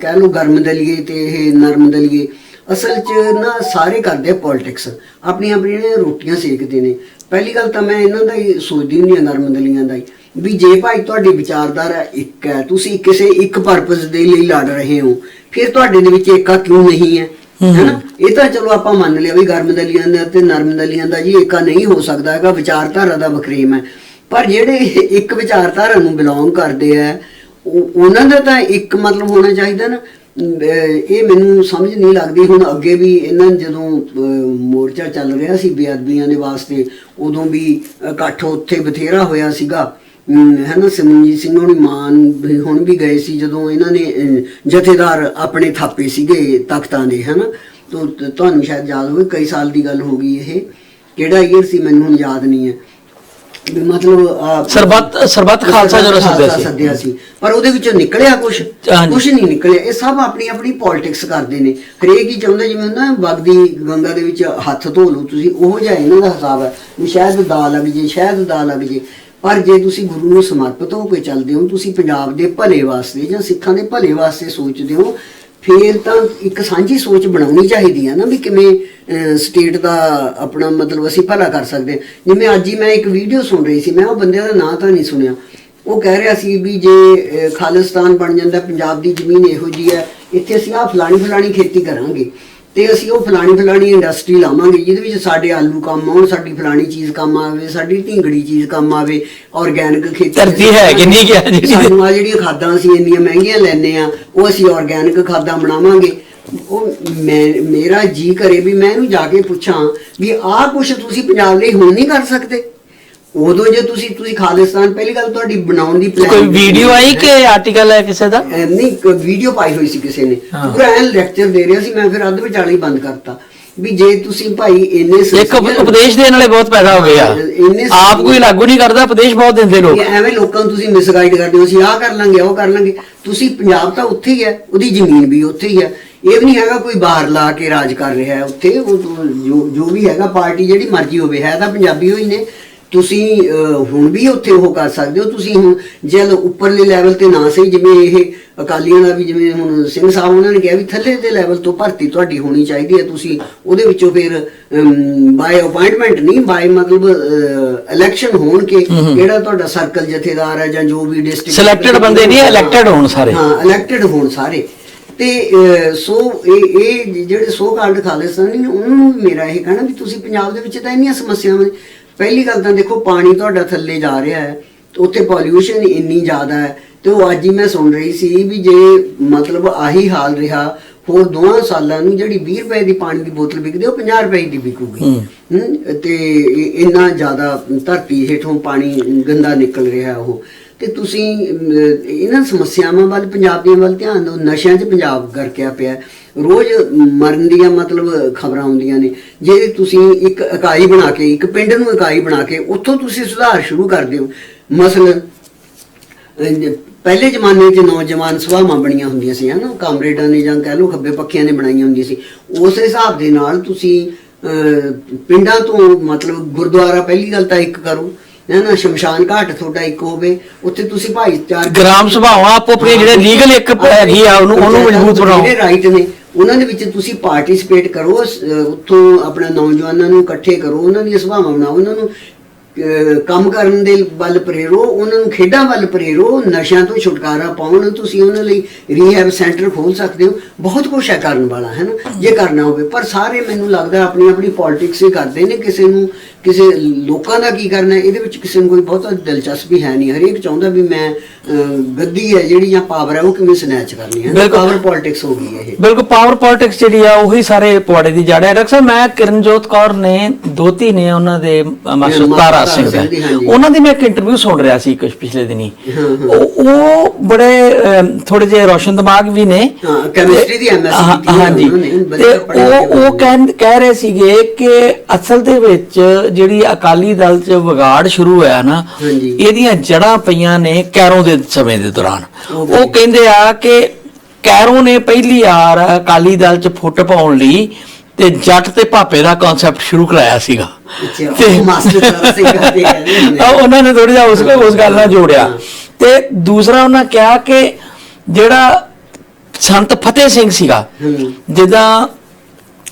ਕਹਿ ਲਓ ਗਰਮ ਦਲੀਏ ਤੇ ਇਹ ਨਰਮ ਦਲੀਏ, ਅਸਲ 'ਚ ਨਾ ਸਾਰੇ ਕਰਦੇ ਪੋਲਿਟਿਕਸ ਆਪਣੀਆਂ ਆਪਣੀਆਂ ਰੋਟੀਆਂ ਸੇਕਦੇ ਨੇ। ਪਹਿਲੀ ਗੱਲ ਤਾਂ ਮੈਂ ਇਹਨਾਂ ਦਾ ਹੀ ਸੋਚਦੀ ਹੁੰਦੀ ਹਾਂ, ਨਰਮ ਦਲੀਆਂ ਦਾ ਹੀ, ਵੀ ਜੇ ਭਾਈ ਤੁਹਾਡੀ ਵਿਚਾਰਧਾਰਾ ਇੱਕ ਹੈ, ਤੁਸੀਂ ਕਿਸੇ ਇੱਕ ਪਰਪਸ ਦੇ ਲਈ ਲੜ ਰਹੇ ਹੋ, ਫਿਰ ਤੁਹਾਡੇ ਦੇ ਵਿੱਚ ਏਕਾ ਕਿਉਂ ਨਹੀਂ ਹੈ? ਹੈਨਾ? ਇਹ ਤਾਂ ਚਲੋ ਆਪਾਂ ਮੰਨ ਲਿਆ ਵੀ ਗਰਮ ਦਲੀਆਂ ਦਾ ਤੇ ਨਰਮ ਦਲੀਆਂ ਦਾ ਜੀ ਏਕਾ ਨਹੀਂ ਹੋ ਸਕਦਾ ਹੈਗਾ, ਵਿਚਾਰਧਾਰਾ ਦਾ ਵਖਰੇਮ ਹੈ। ਪਰ ਜਿਹੜੇ ਇੱਕ ਵਿਚਾਰਧਾਰਾ ਨੂੰ ਬਿਲੋਂਗ ਕਰਦੇ ਆ ਉਹਨਾਂ ਦਾ ਤਾਂ ਇੱਕ ਮਤਲਬ ਹੋਣਾ ਚਾਹੀਦਾ ਨਾ। ਇਹ ਮੈਨੂੰ ਸਮਝ ਨਹੀਂ ਲੱਗਦੀ। ਹੁਣ ਅੱਗੇ ਵੀ ਇਹਨਾਂ ਜਦੋਂ, ਅਹ, ਮੋਰਚਾ ਚੱਲ ਰਿਹਾ ਸੀ ਬੇਅਦਬੀਆਂ ਦੇ ਵਾਸਤੇ, ਉਦੋਂ ਵੀ ਇਕੱਠ ਉੱਥੇ ਬਥੇਰਾ ਹੋਇਆ ਸੀਗਾ। ਅਮ ਹੈ ਨਾ ਸਿਮਰਨਜੀਤ ਸਿੰਘ ਹੋਣੀ ਮਾਨ ਵੀ ਹੁਣ ਵੀ ਗਏ ਸੀ ਜਦੋਂ ਇਹਨਾਂ ਨੇ ਜਥੇਦਾਰ ਆਪਣੇ ਥਾਪੇ ਸੀਗੇ ਤਖਤਾਂ ਦੇ ਹੈ ਨਾ। ਤੋ ਤੁਹਾਨੂੰ ਸ਼ਾਇਦ ਯਾਦ ਹੋਵੇ ਕਈ ਸਾਲ ਦੀ ਗੱਲ ਹੋ ਗਈ ਇਹ। ਕਿਹੜਾ ਈਅਰ ਸੀ ਮੈਨੂੰ ਹੁਣ ਯਾਦ ਨਹੀਂ ਹੈ। ਵੀ ਮਤਲਬ ਸਰਬੱਤ ਸਰਬੱਤ ਖਾਲਸਾ ਜਦੋਂ ਸੱਦਿਆ ਸੀ। ਪਰ ਉਹਦੇ ਵਿੱਚੋਂ ਨਿਕਲਿਆ ਕੁਝ। ਕੁਝ ਨਹੀਂ ਨਿਕਲਿਆ। ਇਹ ਸਭ ਆਪਣੀ ਆਪਣੀ ਪੋਲਿਟਿਕਸ ਕਰਦੇ ਨੇ। ਹਰੇਕ ਹੀ ਚਾਹੁੰਦਾ ਜਿਵੇਂ ਹੁੰਦਾ ਵਗਦੀ ਗੰਗਾ ਦੇ ਵਿੱਚ ਹੱਥ ਧੋ ਲਓ ਤੁਸੀਂ ਉਹ ਜਿਹਾ ਇਹਨਾਂ ਦਾ ਹਿਸਾਬ ਹੈ। ਵੀ ਸ਼ਾਇਦ ਦਾ ਲੱਗ ਜੇ ਸ਼ਾਇਦ ਦਾ ਲੱਗ ਜੇ। ਪਰ ਜੇ ਤੁਸੀਂ ਗੁਰੂ ਨੂੰ ਸਮਰਪਿਤ ਹੋ ਕੇ ਚੱਲਦੇ ਹੋ, ਤੁਸੀਂ ਪੰਜਾਬ ਦੇ ਭਲੇ ਵਾਸਤੇ ਜਾਂ ਸਿੱਖਾਂ ਦੇ ਭਲੇ ਵਾਸਤੇ ਸੋਚਦੇ ਹੋ, ਫੇਰ ਤਾਂ ਇੱਕ ਸਾਂਝੀ ਸੋਚ ਬਣਾਉਣੀ ਚਾਹੀਦੀ ਹੈ ਨਾ ਵੀ ਕਿਵੇਂ ਸਟੇਟ ਦਾ ਆਪਣਾ ਮਤਲਬ ਅਸੀਂ ਭਲਾ ਕਰ ਸਕਦੇ ਹਾਂ। ਜਿਵੇਂ ਅੱਜ ਹੀ ਮੈਂ ਇੱਕ ਵੀਡੀਓ ਸੁਣ ਰਹੀ ਸੀ, ਮੈਂ ਉਹ ਬੰਦੇ ਦਾ ਨਾਂ ਤਾਂ ਨਹੀਂ ਸੁਣਿਆ ਉਹ ਕਹਿ ਰਿਹਾ ਸੀ ਵੀ ਜੇ ਖਾਲਿਸਤਾਨ ਬਣ ਜਾਂਦਾ, ਪੰਜਾਬ ਦੀ ਜ਼ਮੀਨ ਇਹੋ ਜੀ ਹੈ, ਇੱਥੇ ਅਸੀਂ ਆ ਫਲਾਣੀ ਫਲਾਣੀ ਖੇਤੀ ਕਰਾਂਗੇ ਤੇ ਅਸੀਂ ਉਹ ਫਲਾਣੀ ਫਲਾਣੀ ਇੰਡਸਟਰੀ ਲਾਵਾਂਗੇ ਜਿਹਦੇ ਵਿੱਚ ਸਾਡੇ ਆਲੂ ਕੰਮ ਆਉਣ ਸਾਡੀ ਫਲਾਣੀ ਚੀਜ਼ ਕੰਮ ਆਵੇ ਸਾਡੀ ਢੀਂਗੜੀ ਚੀਜ਼ ਕੰਮ ਆਵੇ ਆਰਗੈਨਿਕ ਖੇਤੀ ਧਰਤੀ ਹੈ ਕਿ ਨਹੀਂ ਕਿਹਾ ਜੀ? ਸਾਨੂੰ ਆ ਜਿਹੜੀਆਂ ਖਾਦਾਂ ਅਸੀਂ ਇੰਨੀਆਂ ਮਹਿੰਗੀਆਂ ਲੈਨੇ ਆ ਉਹ ਅਸੀਂ ਆਰਗੈਨਿਕ ਖਾਦਾਂ ਬਣਾਵਾਂਗੇ। ਉਹ ਮੈਂ ਮੇਰਾ ਜੀ ਕਰੇ ਵੀ ਮੈਂ ਇਹਨੂੰ ਜਾ ਕੇ ਪੁੱਛਾਂ ਵੀ ਆਹ ਕੁਛ ਤੁਸੀਂ ਪੰਜਾਬ ਲਈ ਹੁਣ ਨਹੀਂ ਕਰ ਸਕਦੇ। ਉਦੋਂ ਜੇ ਤੁਸੀਂ ਤੁਸੀਂ ਖਾਲਿਸਤਾਨ ਪਹਿਲੀ ਗੱਲ ਤੁਹਾਡੀ ਬਣਾਉਣ ਦੀ plan ਕੋਈ ਵੀਡੀਓ ਆਈ ਕਿ ਆਰਟੀਕਲ ਹੈ ਕਿਸੇ ਦਾ? ਨਹੀਂ ਵੀਡੀਓ ਪਾਈ ਹੋਈ ਸੀ ਕਿਸੇ ਨੇ। ਪੂਰਾ ਐਨ ਲੈਕਚਰ ਦੇ ਰਿਹਾ ਸੀ ਮੈਂ ਫਿਰ ਅੱਧ ਵਿਚਾਲੇ ਹੀ ਬੰਦ ਕਰਤਾ। ਵੀ ਜੇ ਤੁਸੀਂ ਭਾਈ ਇੰਨੇ ਇੱਕ ਉਪਦੇਸ਼ ਦੇਣ ਵਾਲੇ ਬਹੁਤ ਪੈਦਾ ਹੋ ਗਏ ਆ। ਆਪ ਕੋਈ ਲਾਗੂ ਨਹੀਂ ਕਰਦਾ ਉਪਦੇਸ਼ ਬਹੁਤ ਦਿੰਦੇ ਲੋਕ। ਐਵੇਂ ਲੋਕਾਂ ਨੂੰ ਤੁਸੀਂ ਮਿਸਗਾਈਡ ਕਰਦੇ ਹੋ ਅਸੀਂ ਆਹ ਕਰ ਲਾਂਗੇ ਉਹ ਕਰ ਲਾਂਗੇ। ਤੁਸੀਂ ਪੰਜਾਬ ਤਾਂ ਉੱਥੇ ਹੀ ਹੈ ਉਹਦੀ ਜ਼ਮੀਨ ਵੀ ਉੱਥੇ ਹੀ ਹੈ। ਇਹ ਵੀ ਨਹੀਂ ਹੈਗਾ ਕੋਈ ਬਾਹਰ ਲਾ ਕੇ ਰਾਜ ਕਰ ਰਿਹਾ ਹੈ ਉੱਥੇ ਉਹ ਜੋ ਵੀ ਹੈਗਾ ਪਾਰਟੀ ਜਿਹੜੀ ਮਰਜ਼ੀ ਹੋਵੇ ਹੈ ਤਾਂ ਪੰਜਾਬੀ ਹੋਈ ਨੇ। ਤੁਸੀਂ ਹੁਣ ਵੀ ਉੱਥੇ ਉਹ ਕਰ ਸਕਦੇ ਹੋ। ਤੁਸੀਂ ਹੁਣ ਜੇ ਉੱਪਰਲੇ ਲੈਵਲ ਤੇ ਨਾ ਸਹੀ ਜਿਵੇਂ ਇਹ ਅਕਾਲੀਆਂ ਦਾ ਵੀ ਜਿਵੇਂ ਹੁਣ ਸਿੰਘ ਸਾਹਿਬ ਉਹਨਾਂ ਨੇ ਕਿਹਾ ਵੀ ਥੱਲੇ ਦੇ ਲੈਵਲ ਤੋਂ ਭਰਤੀ ਤੁਹਾਡੀ ਹੋਣੀ ਚਾਹੀਦੀ ਹੈ। ਤੁਸੀਂ ਉਹਦੇ ਵਿੱਚੋਂ ਫਿਰ ਬਾਈ ਅਪਾਇੰਟਮੈਂਟ ਨਹੀਂ ਬਾਈ ਮਤਲਬ ਇਲੈਕਸ਼ਨ ਹੋਣ ਕੇ ਜਿਹੜਾ ਤੁਹਾਡਾ ਸਰਕਲ ਜਥੇਦਾਰ ਹੈ ਜਾਂ ਜੋ ਵੀ ਡਿਸਟ੍ਰਿਕਟ Selected ਬੰਦੇ ਨਹੀਂ, elected ਹੋਣ ਸਾਰੇ। ਹਾਂ ਇਲੈਕਟਡ ਹੋਣ ਸਾਰੇ। ਤੇ ਸੋ ਇਹ ਇਹ ਜਿਹੜੇ ਸੋ ਕਾਲਡ ਖਾਲਿਸਤਾਨੀ ਨੇ ਉਹਨਾਂ ਨੂੰ ਮੇਰਾ ਇਹ ਕਹਿਣਾ ਵੀ ਤੁਸੀਂ ਪੰਜਾਬ ਦੇ ਵਿੱਚ ਤਾਂ ਇੰਨੀਆਂ ਸਮੱਸਿਆਵਾਂ ਨੇ ਪਹਿਲੀ ਗੱਲ ਤਾਂ ਦੇਖੋ ਪਾਣੀ ਤੁਹਾਡਾ ਥੱਲੇ ਜਾ ਰਿਹਾ ਹੈ ਤੇ ਉੱਥੇ ਪੋਲਿਊਸ਼ਨ ਇੰਨੀ ਜ਼ਿਆਦਾ ਹੈ ਤੇ ਉਹ ਅੱਜ ਹੀ ਮੈਂ ਸੁਣ ਰਹੀ ਸੀ ਵੀ ਜੇ ਮਤਲਬ ਆਹੀ ਹਾਲ ਰਿਹਾ ਹੋਰ ਦੋਹਾਂ ਸਾਲਾਂ ਨੂੰ ਜਿਹੜੀ 20 ਰੁਪਏ ਦੀ ਪਾਣੀ ਦੀ ਬੋਤਲ ਵਿਕਦੀ ਉਹ 50 ਰੁਪਏ ਦੀ ਵਿਕੂਗੀ। ਤੇ ਇੰਨਾ ਜ਼ਿਆਦਾ ਧਰਤੀ ਹੇਠੋਂ ਪਾਣੀ ਗੰਦਾ ਨਿਕਲ ਰਿਹਾ ਉਹ। ਤੇ ਤੁਸੀਂ ਇਹਨਾਂ ਸਮੱਸਿਆਵਾਂ ਵੱਲ ਪੰਜਾਬ ਦੀਆਂ ਵੱਲ ਧਿਆਨ ਦਿਓ ਨਸ਼ਿਆਂ 'ਚ ਪੰਜਾਬ ਗਰਕਿਆ ਪਿਆ। ਰੋਜ਼ ਮਰਨ ਦੀਆਂ ਮਤਲਬ ਖਬਰਾਂ ਆਉਂਦੀਆਂ ਨੇ। ਜੇ ਤੁਸੀਂ ਇੱਕ ਇਕਾਈ ਬਣਾ ਕੇ ਇੱਕ ਪਿੰਡ ਨੂੰ ਇਕਾਈ ਬਣਾ ਕੇ ਉੱਥੋਂ ਤੁਸੀਂ ਸੁਧਾਰ ਸ਼ੁਰੂ ਕਰਦੇ ਹੋ ਮਸਲਨ ਅਹ, ਪਹਿਲੇ ਜ਼ਮਾਨੇ 'ਚ ਨੌਜਵਾਨ ਸਭਾਵਾਂ ਬਣੀਆਂ ਹੁੰਦੀਆਂ ਸੀ ਹਨਾ? ਕਾਮਰੇਡਾਂ ਨੇ ਜਾਂ ਕਹਿ ਲਓ ਖੱਬੇ ਪੱਖੀਆਂ ਨੇ ਬਣਾਈਆਂ ਹੁੰਦੀਆਂ ਸੀ। ਉਸ ਹਿਸਾਬ ਦੇ ਨਾਲ ਤੁਸੀਂ ਪਿੰਡਾਂ ਤੋਂ ਮਤਲਬ ਗੁਰਦੁਆਰਾ ਪਹਿਲੀ ਗੱਲ ਤਾਂ ਇੱਕ ਕਰੋ ਨਾ ਸ਼ਮਸ਼ਾਨ ਘਾਟ ਤੁਹਾਡਾ ਇੱਕ ਹੋਵੇ ਉੱਥੇ ਤੁਸੀਂ ਭਾਈਚਾਰ ਗ੍ਰਾਮ ਸਭਾਵਾਂ ਆਪੋ ਆਪਣੇ ਜਿਹੜੇ ਲੀਗਲ ਇੱਕ ਹੈਗੀ ਆ ਉਹਨੂੰ ਉਹਨੂੰ ਮਜ਼ਬੂਤ ਬਣਾਓ। ਜਿਹੜੇ ਰਾਈਟ ਨੇ ਉਹਨਾਂ ਦੇ ਵਿੱਚ ਤੁਸੀਂ ਪਾਰਟਿਸਿਪੇਟ ਕਰੋ ਉੱਥੋਂ ਆਪਣਾ ਨੌਜਵਾਨਾਂ ਨੂੰ ਇਕੱਠੇ ਕਰੋ, ਉਹਨਾਂ ਦੀਆਂ ਸਭਾਵਾਂ ਬਣਾਓ, ਉਹਨਾਂ ਨੂੰ ਕੰਮ ਕਰਨ ਦੇ ਵੱਲ ਪ੍ਰੇਰੋ, ਉਹਨਾਂ ਨੂੰ ਖੇਡਾਂ ਵੱਲ ਪ੍ਰੇਰੋ, ਨਸ਼ਿਆਂ ਤੋਂ ਛੁਟਕਾਰਾ ਪਾਉਣ, ਤੁਸੀਂ ਉਹਨਾਂ ਲਈ ਰੀਹੈਬ ਸੈਂਟਰ ਖੋਲ ਸਕਦੇ ਹੋ। ਬਹੁਤ ਕੁਝ ਹੈ ਕਰਨ ਵਾਲਾ, ਹੈ ਨਾ? ਜੇ ਕਰਨਾ ਹੋਵੇ, ਪਰ ਸਾਰੇ ਮੈਨੂੰ ਲੱਗਦਾ ਆਪਣੀ ਆਪਣੀ ਪੋਲਿਟਿਕਸ ਹੀ ਕਰਦੇ ਨੇ ਕਿਸੇ ਨੂੰ ਕਿਸੇ ਲੋਕਾਂ ਦਾ ਕੀ ਕਰਨਾ ਹੈ, ਇਹਦੇ ਵਿੱਚ ਕਿਸੇ ਨੂੰ ਕੋਈ ਬਹੁਤਾ ਦਿਲਚਸਪੀ ਹੈ ਨਹੀਂ। ਹਰੇਕ ਚਾਹੁੰਦਾ ਵੀ ਮੈਂ ਗੱਦੀ ਹੈ ਜਿਹੜੀ ਜਾਂ ਪਾਵਰ ਹੈ ਉਹ ਕਿਵੇਂ ਸਨੈਚ ਕਰਨੀ ਹੈ ਬਿਲਕੁਲ। ਪਾਵਰ ਪੋਲਿਟਿਕਸ ਹੋ ਗਈ ਹੈ ਇਹ। ਬਿਲਕੁਲ ਪਾਵਰ ਪੋਲਿਟਿਕਸ ਜਿਹੜੀ ਆ ਉਹੀ ਸਾਰੇ ਪੁਆੜੇ ਦੀ ਜੜ ਹੈ। ਡਾਕਟਰ ਸਾਹਿਬ ਮੈਂ ਕਿਰਨਜੋਤ ਕੌਰ ਨੇ ਦੋਤੀ ਨੇ ਉਹਨਾਂ ਦੇ ਮਾਸਟਰ ਤਾਰਾ ਸਿੰਘ ਦੀ। ਉਹਨਾਂ ਦੀ ਮੈਂ ਇੱਕ ਇੰਟਰਵਿਊ ਸੁਣ ਰਿਹਾ ਸੀ ਕੁਝ ਪਿਛਲੇ ਦਿਨੀ। ਉਹ ਬੜੇ ਥੋੜੇ ਜਿਹੇ ਰੋਸ਼ਨ ਦਿਮਾਗ ਵੀ ਨੇ। chemistry ਦੀ ਹਾਂ, ਕੀਤੀ ਹਾਂਜੀ। ਤੇ ਉਹ ਕਹਿ ਰਹੇ ਸੀਗੇ ਕਿ ਅਸਲ ਦੇ ਵਿੱਚ ਜਿਹੜੀ ਅਕਾਲੀ ਦਲ 'ਚ ਵਿਗਾੜ ਸ਼ੁਰੂ ਹੋਇਆ ਨਾ। ਇਹਦੀਆਂ ਜੜਾਂ ਪਈਆਂ ਨੇ ਕੈਰੋਂ ਦੇ ਸਮੇਂ ਦੇ ਦੌਰਾਨ. ਉਹ ਕਹਿੰਦੇ ਆ ਕਿ ਕੈਰੋਂ ਨੇ ਪਹਿਲੀ ਵਾਰ ਅਕਾਲੀ ਦਲ 'ਚ ਫੁੱਟ ਪਾਉਣ ਲਈ ਤੇ ਜੱਟ ਤੇ ਭਾਪੇ ਦਾ ਕਨਸੈਪਟ ਸ਼ੁਰੂ ਕਰਾਇਆ ਸੀਗਾ। ਆ, ਉਹਨਾਂ ਨੇ ਥੋੜਾ ਜਿਹਾ ਉਸ ਉਸ ਗੱਲ ਨਾਲ ਜੋੜਿਆ। ਤੇ ਦੂਸਰਾ ਉਹਨਾਂ ਕਿਹਾ ਕਿ ਜਿਹੜਾ ਸੰਤ ਫਤਿਹ ਸਿੰਘ ਸੀਗਾ ਹੂੰ।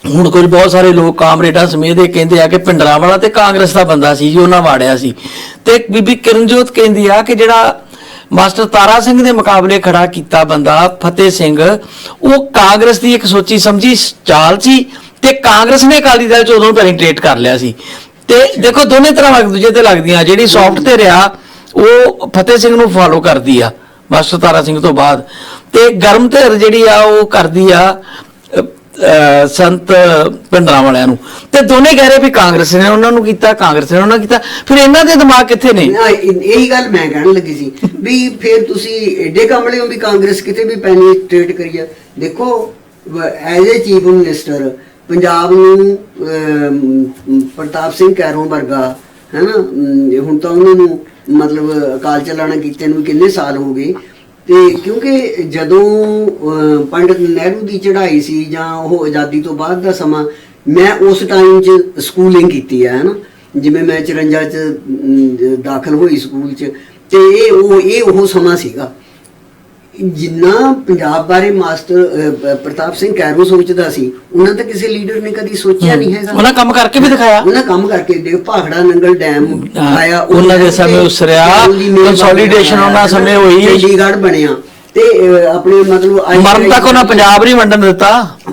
ਹੁਣ ਕੋਈ ਬਹੁਤ ਸਾਰੇ ਲੋਕ ਕਾਮਰੇਡਾਂ ਸਮੇਤ ਕਹਿੰਦੇ ਆ ਕਿ ਪਿੰਡਰਾਂ ਵਾਲਾ ਤੇ ਕਾਂਗਰਸ ਦਾ ਬੰਦਾ ਸੀ ਜੀ, ਉਹਨਾਂ ਵਾੜਿਆ ਸੀ। ਤੇ ਬੀਬੀ ਕਿਰਨਜੋਤ ਕਹਿੰਦੀ ਆ ਕਿ ਜਿਹੜਾ ਮਾਸਟਰ ਤਾਰਾ ਸਿੰਘ ਦੇ ਮੁਕਾਬਲੇ ਖੜਾ ਕੀਤਾ ਬੰਦਾ, ਫਤਿਹ ਸਿੰਘ, ਉਹ ਕਾਂਗਰਸ ਦੀ ਇੱਕ ਸੋਚੀ ਸਮਝੀ ਚਾਲ ਸੀ ਤੇ ਕਾਂਗਰਸ ਨੇ ਅਕਾਲੀ ਦਲ ਚ ਉਦੋਂ ਪੈਨੀਟ੍ਰੇਟ ਕਰ ਲਿਆ ਸੀ। ਤੇ ਦੇਖੋ ਦੋਨੇ ਤਰ੍ਹਾਂ ਇੱਕ ਦੂਜੇ ਤੇ ਲੱਗਦੀਆਂ, ਜਿਹੜੀ ਸੌਫਟ ਤੇ ਰਿਹਾ, ਉਹ ਫਤਿਹ ਸਿੰਘ ਨੂੰ ਫਾਲੋ ਕਰਦੀ ਆ, ਮਾਸਟਰ ਤਾਰਾ ਸਿੰਘ ਤੋਂ ਬਾਅਦ। ਤੇ ਗਰਮ ਧਿਰ ਜਿਹੜੀ ਆ, ਉਹ ਕਰਦੀ ਆ ਸੰਤ ਪਿੰਡਰਾਂ ਵਾਲਿਆਂ ਨੂੰ। ਤੇ ਦੋਨੇ ਕਹਿ ਰਹੇ ਵੀ ਕਾਂਗਰਸ ਨੇ ਉਹਨਾਂ ਨੂੰ ਕੀਤਾ ਕਾਂਗਰਸ ਨੇ ਉਹਨਾਂ ਨੂੰ ਕੀਤਾ। ਫਿਰ ਇਹਨਾਂ ਦੇ ਦਿਮਾਗ ਕਿੱਥੇ ਨੇ? ਨਾ, ਇਹ- ਇਹੀ ਗੱਲ ਮੈਂ ਕਹਿਣ ਲੱਗੀ ਸੀ ਵੀ ਫਿਰ ਤੁਸੀਂ ਐਡੇ ਕਮਲੇ ਹੋ ਵੀ ਕਾਂਗਰਸ ਕਿਤੇ ਵੀ ਪੈਨੀਟ੍ਰੇਟ ਕਰੀਆ ਦੇਖੋ as a chief minister Punjab ਨੂੰ ਅਮ, ਪ੍ਰਤਾਪ ਸਿੰਘ ਕੈਰੋਂ ਵਰਗਾ ਹੈ ਅਮ, ਹੁਣ ਤਾਂ ਉਹਨਾਂ ਨੂੰ ਮਤਲਬ ਅਕਾਲ ਚਲਾਣਾ ਕੀਤੇ ਨੂੰ ਕਿੰਨੇ ਸਾਲ ਹੋ ਗਏ। ਤੇ ਕਿਉਂਕਿ ਜਦੋਂ ਅਹ, ਪੰਡਿਤ ਨਹਿਰੂ ਦੀ ਚੜ੍ਹਾਈ ਸੀ ਜਾਂ ਉਹ ਆਜ਼ਾਦੀ ਤੋਂ ਬਾਅਦ ਦਾ ਸਮਾਂ ਮੈਂ ਉਸ ਟਾਈਮ 'ਚ ਸਕੂਲਿੰਗ ਕੀਤੀ ਹੈ ਨਾ ਜਿਵੇਂ ਮੈਂ 54 'ਚ ਦਾਖਲ ਹੋਈ ਸਕੂਲ 'ਚ ਤੇ ਇਹ ਉਹ ਇਹ ਉਹ ਸਮਾਂ ਸੀਗਾ। ਜਿੰਨਾ ਪੰਜਾਬ ਬਾਰੇ ਮਾਸਟਰ ਪ੍ਰਤਾਪ ਸਿੰਘ ਕੈਰੋ ਸੋਚਦਾ ਸੀ ਉਹਨਾਂ ਤਾਂ ਕਿਸੇ ਲੀਡਰ ਨੇ ਕਦੀ ਸੋਚਿਆ ਨਹੀਂ ਹੈਗਾ। ਉਹਨਾਂ ਕੰਮ ਕਰਕੇ ਵੀ ਦਿਖਾਇਆ। ਉਹਨਾਂ ਕੰਮ ਕਰਕੇ ਦੇਖ ਭਾਖੜਾ ਨੰਗਲ ਡੈਮ ਆਇਆ ਉਹਨਾਂ ਦੇ ਸਮੇਂ ਉਸਰਿਆ, consolidation ਉਹਨਾਂ ਸਮੇਂ ਹੋਈ। ਚੰਡੀਗੜ੍ਹ ਬਣਿਆ। ਤੇ ਅਹ, ਆਪਣੇ ਮਤਲਬ ਮਰਨ ਤੱਕ ਉਹਨਾਂ ਪੰਜਾਬ ਨਹੀਂ ਵੰਡਣ ਦਿੱਤਾ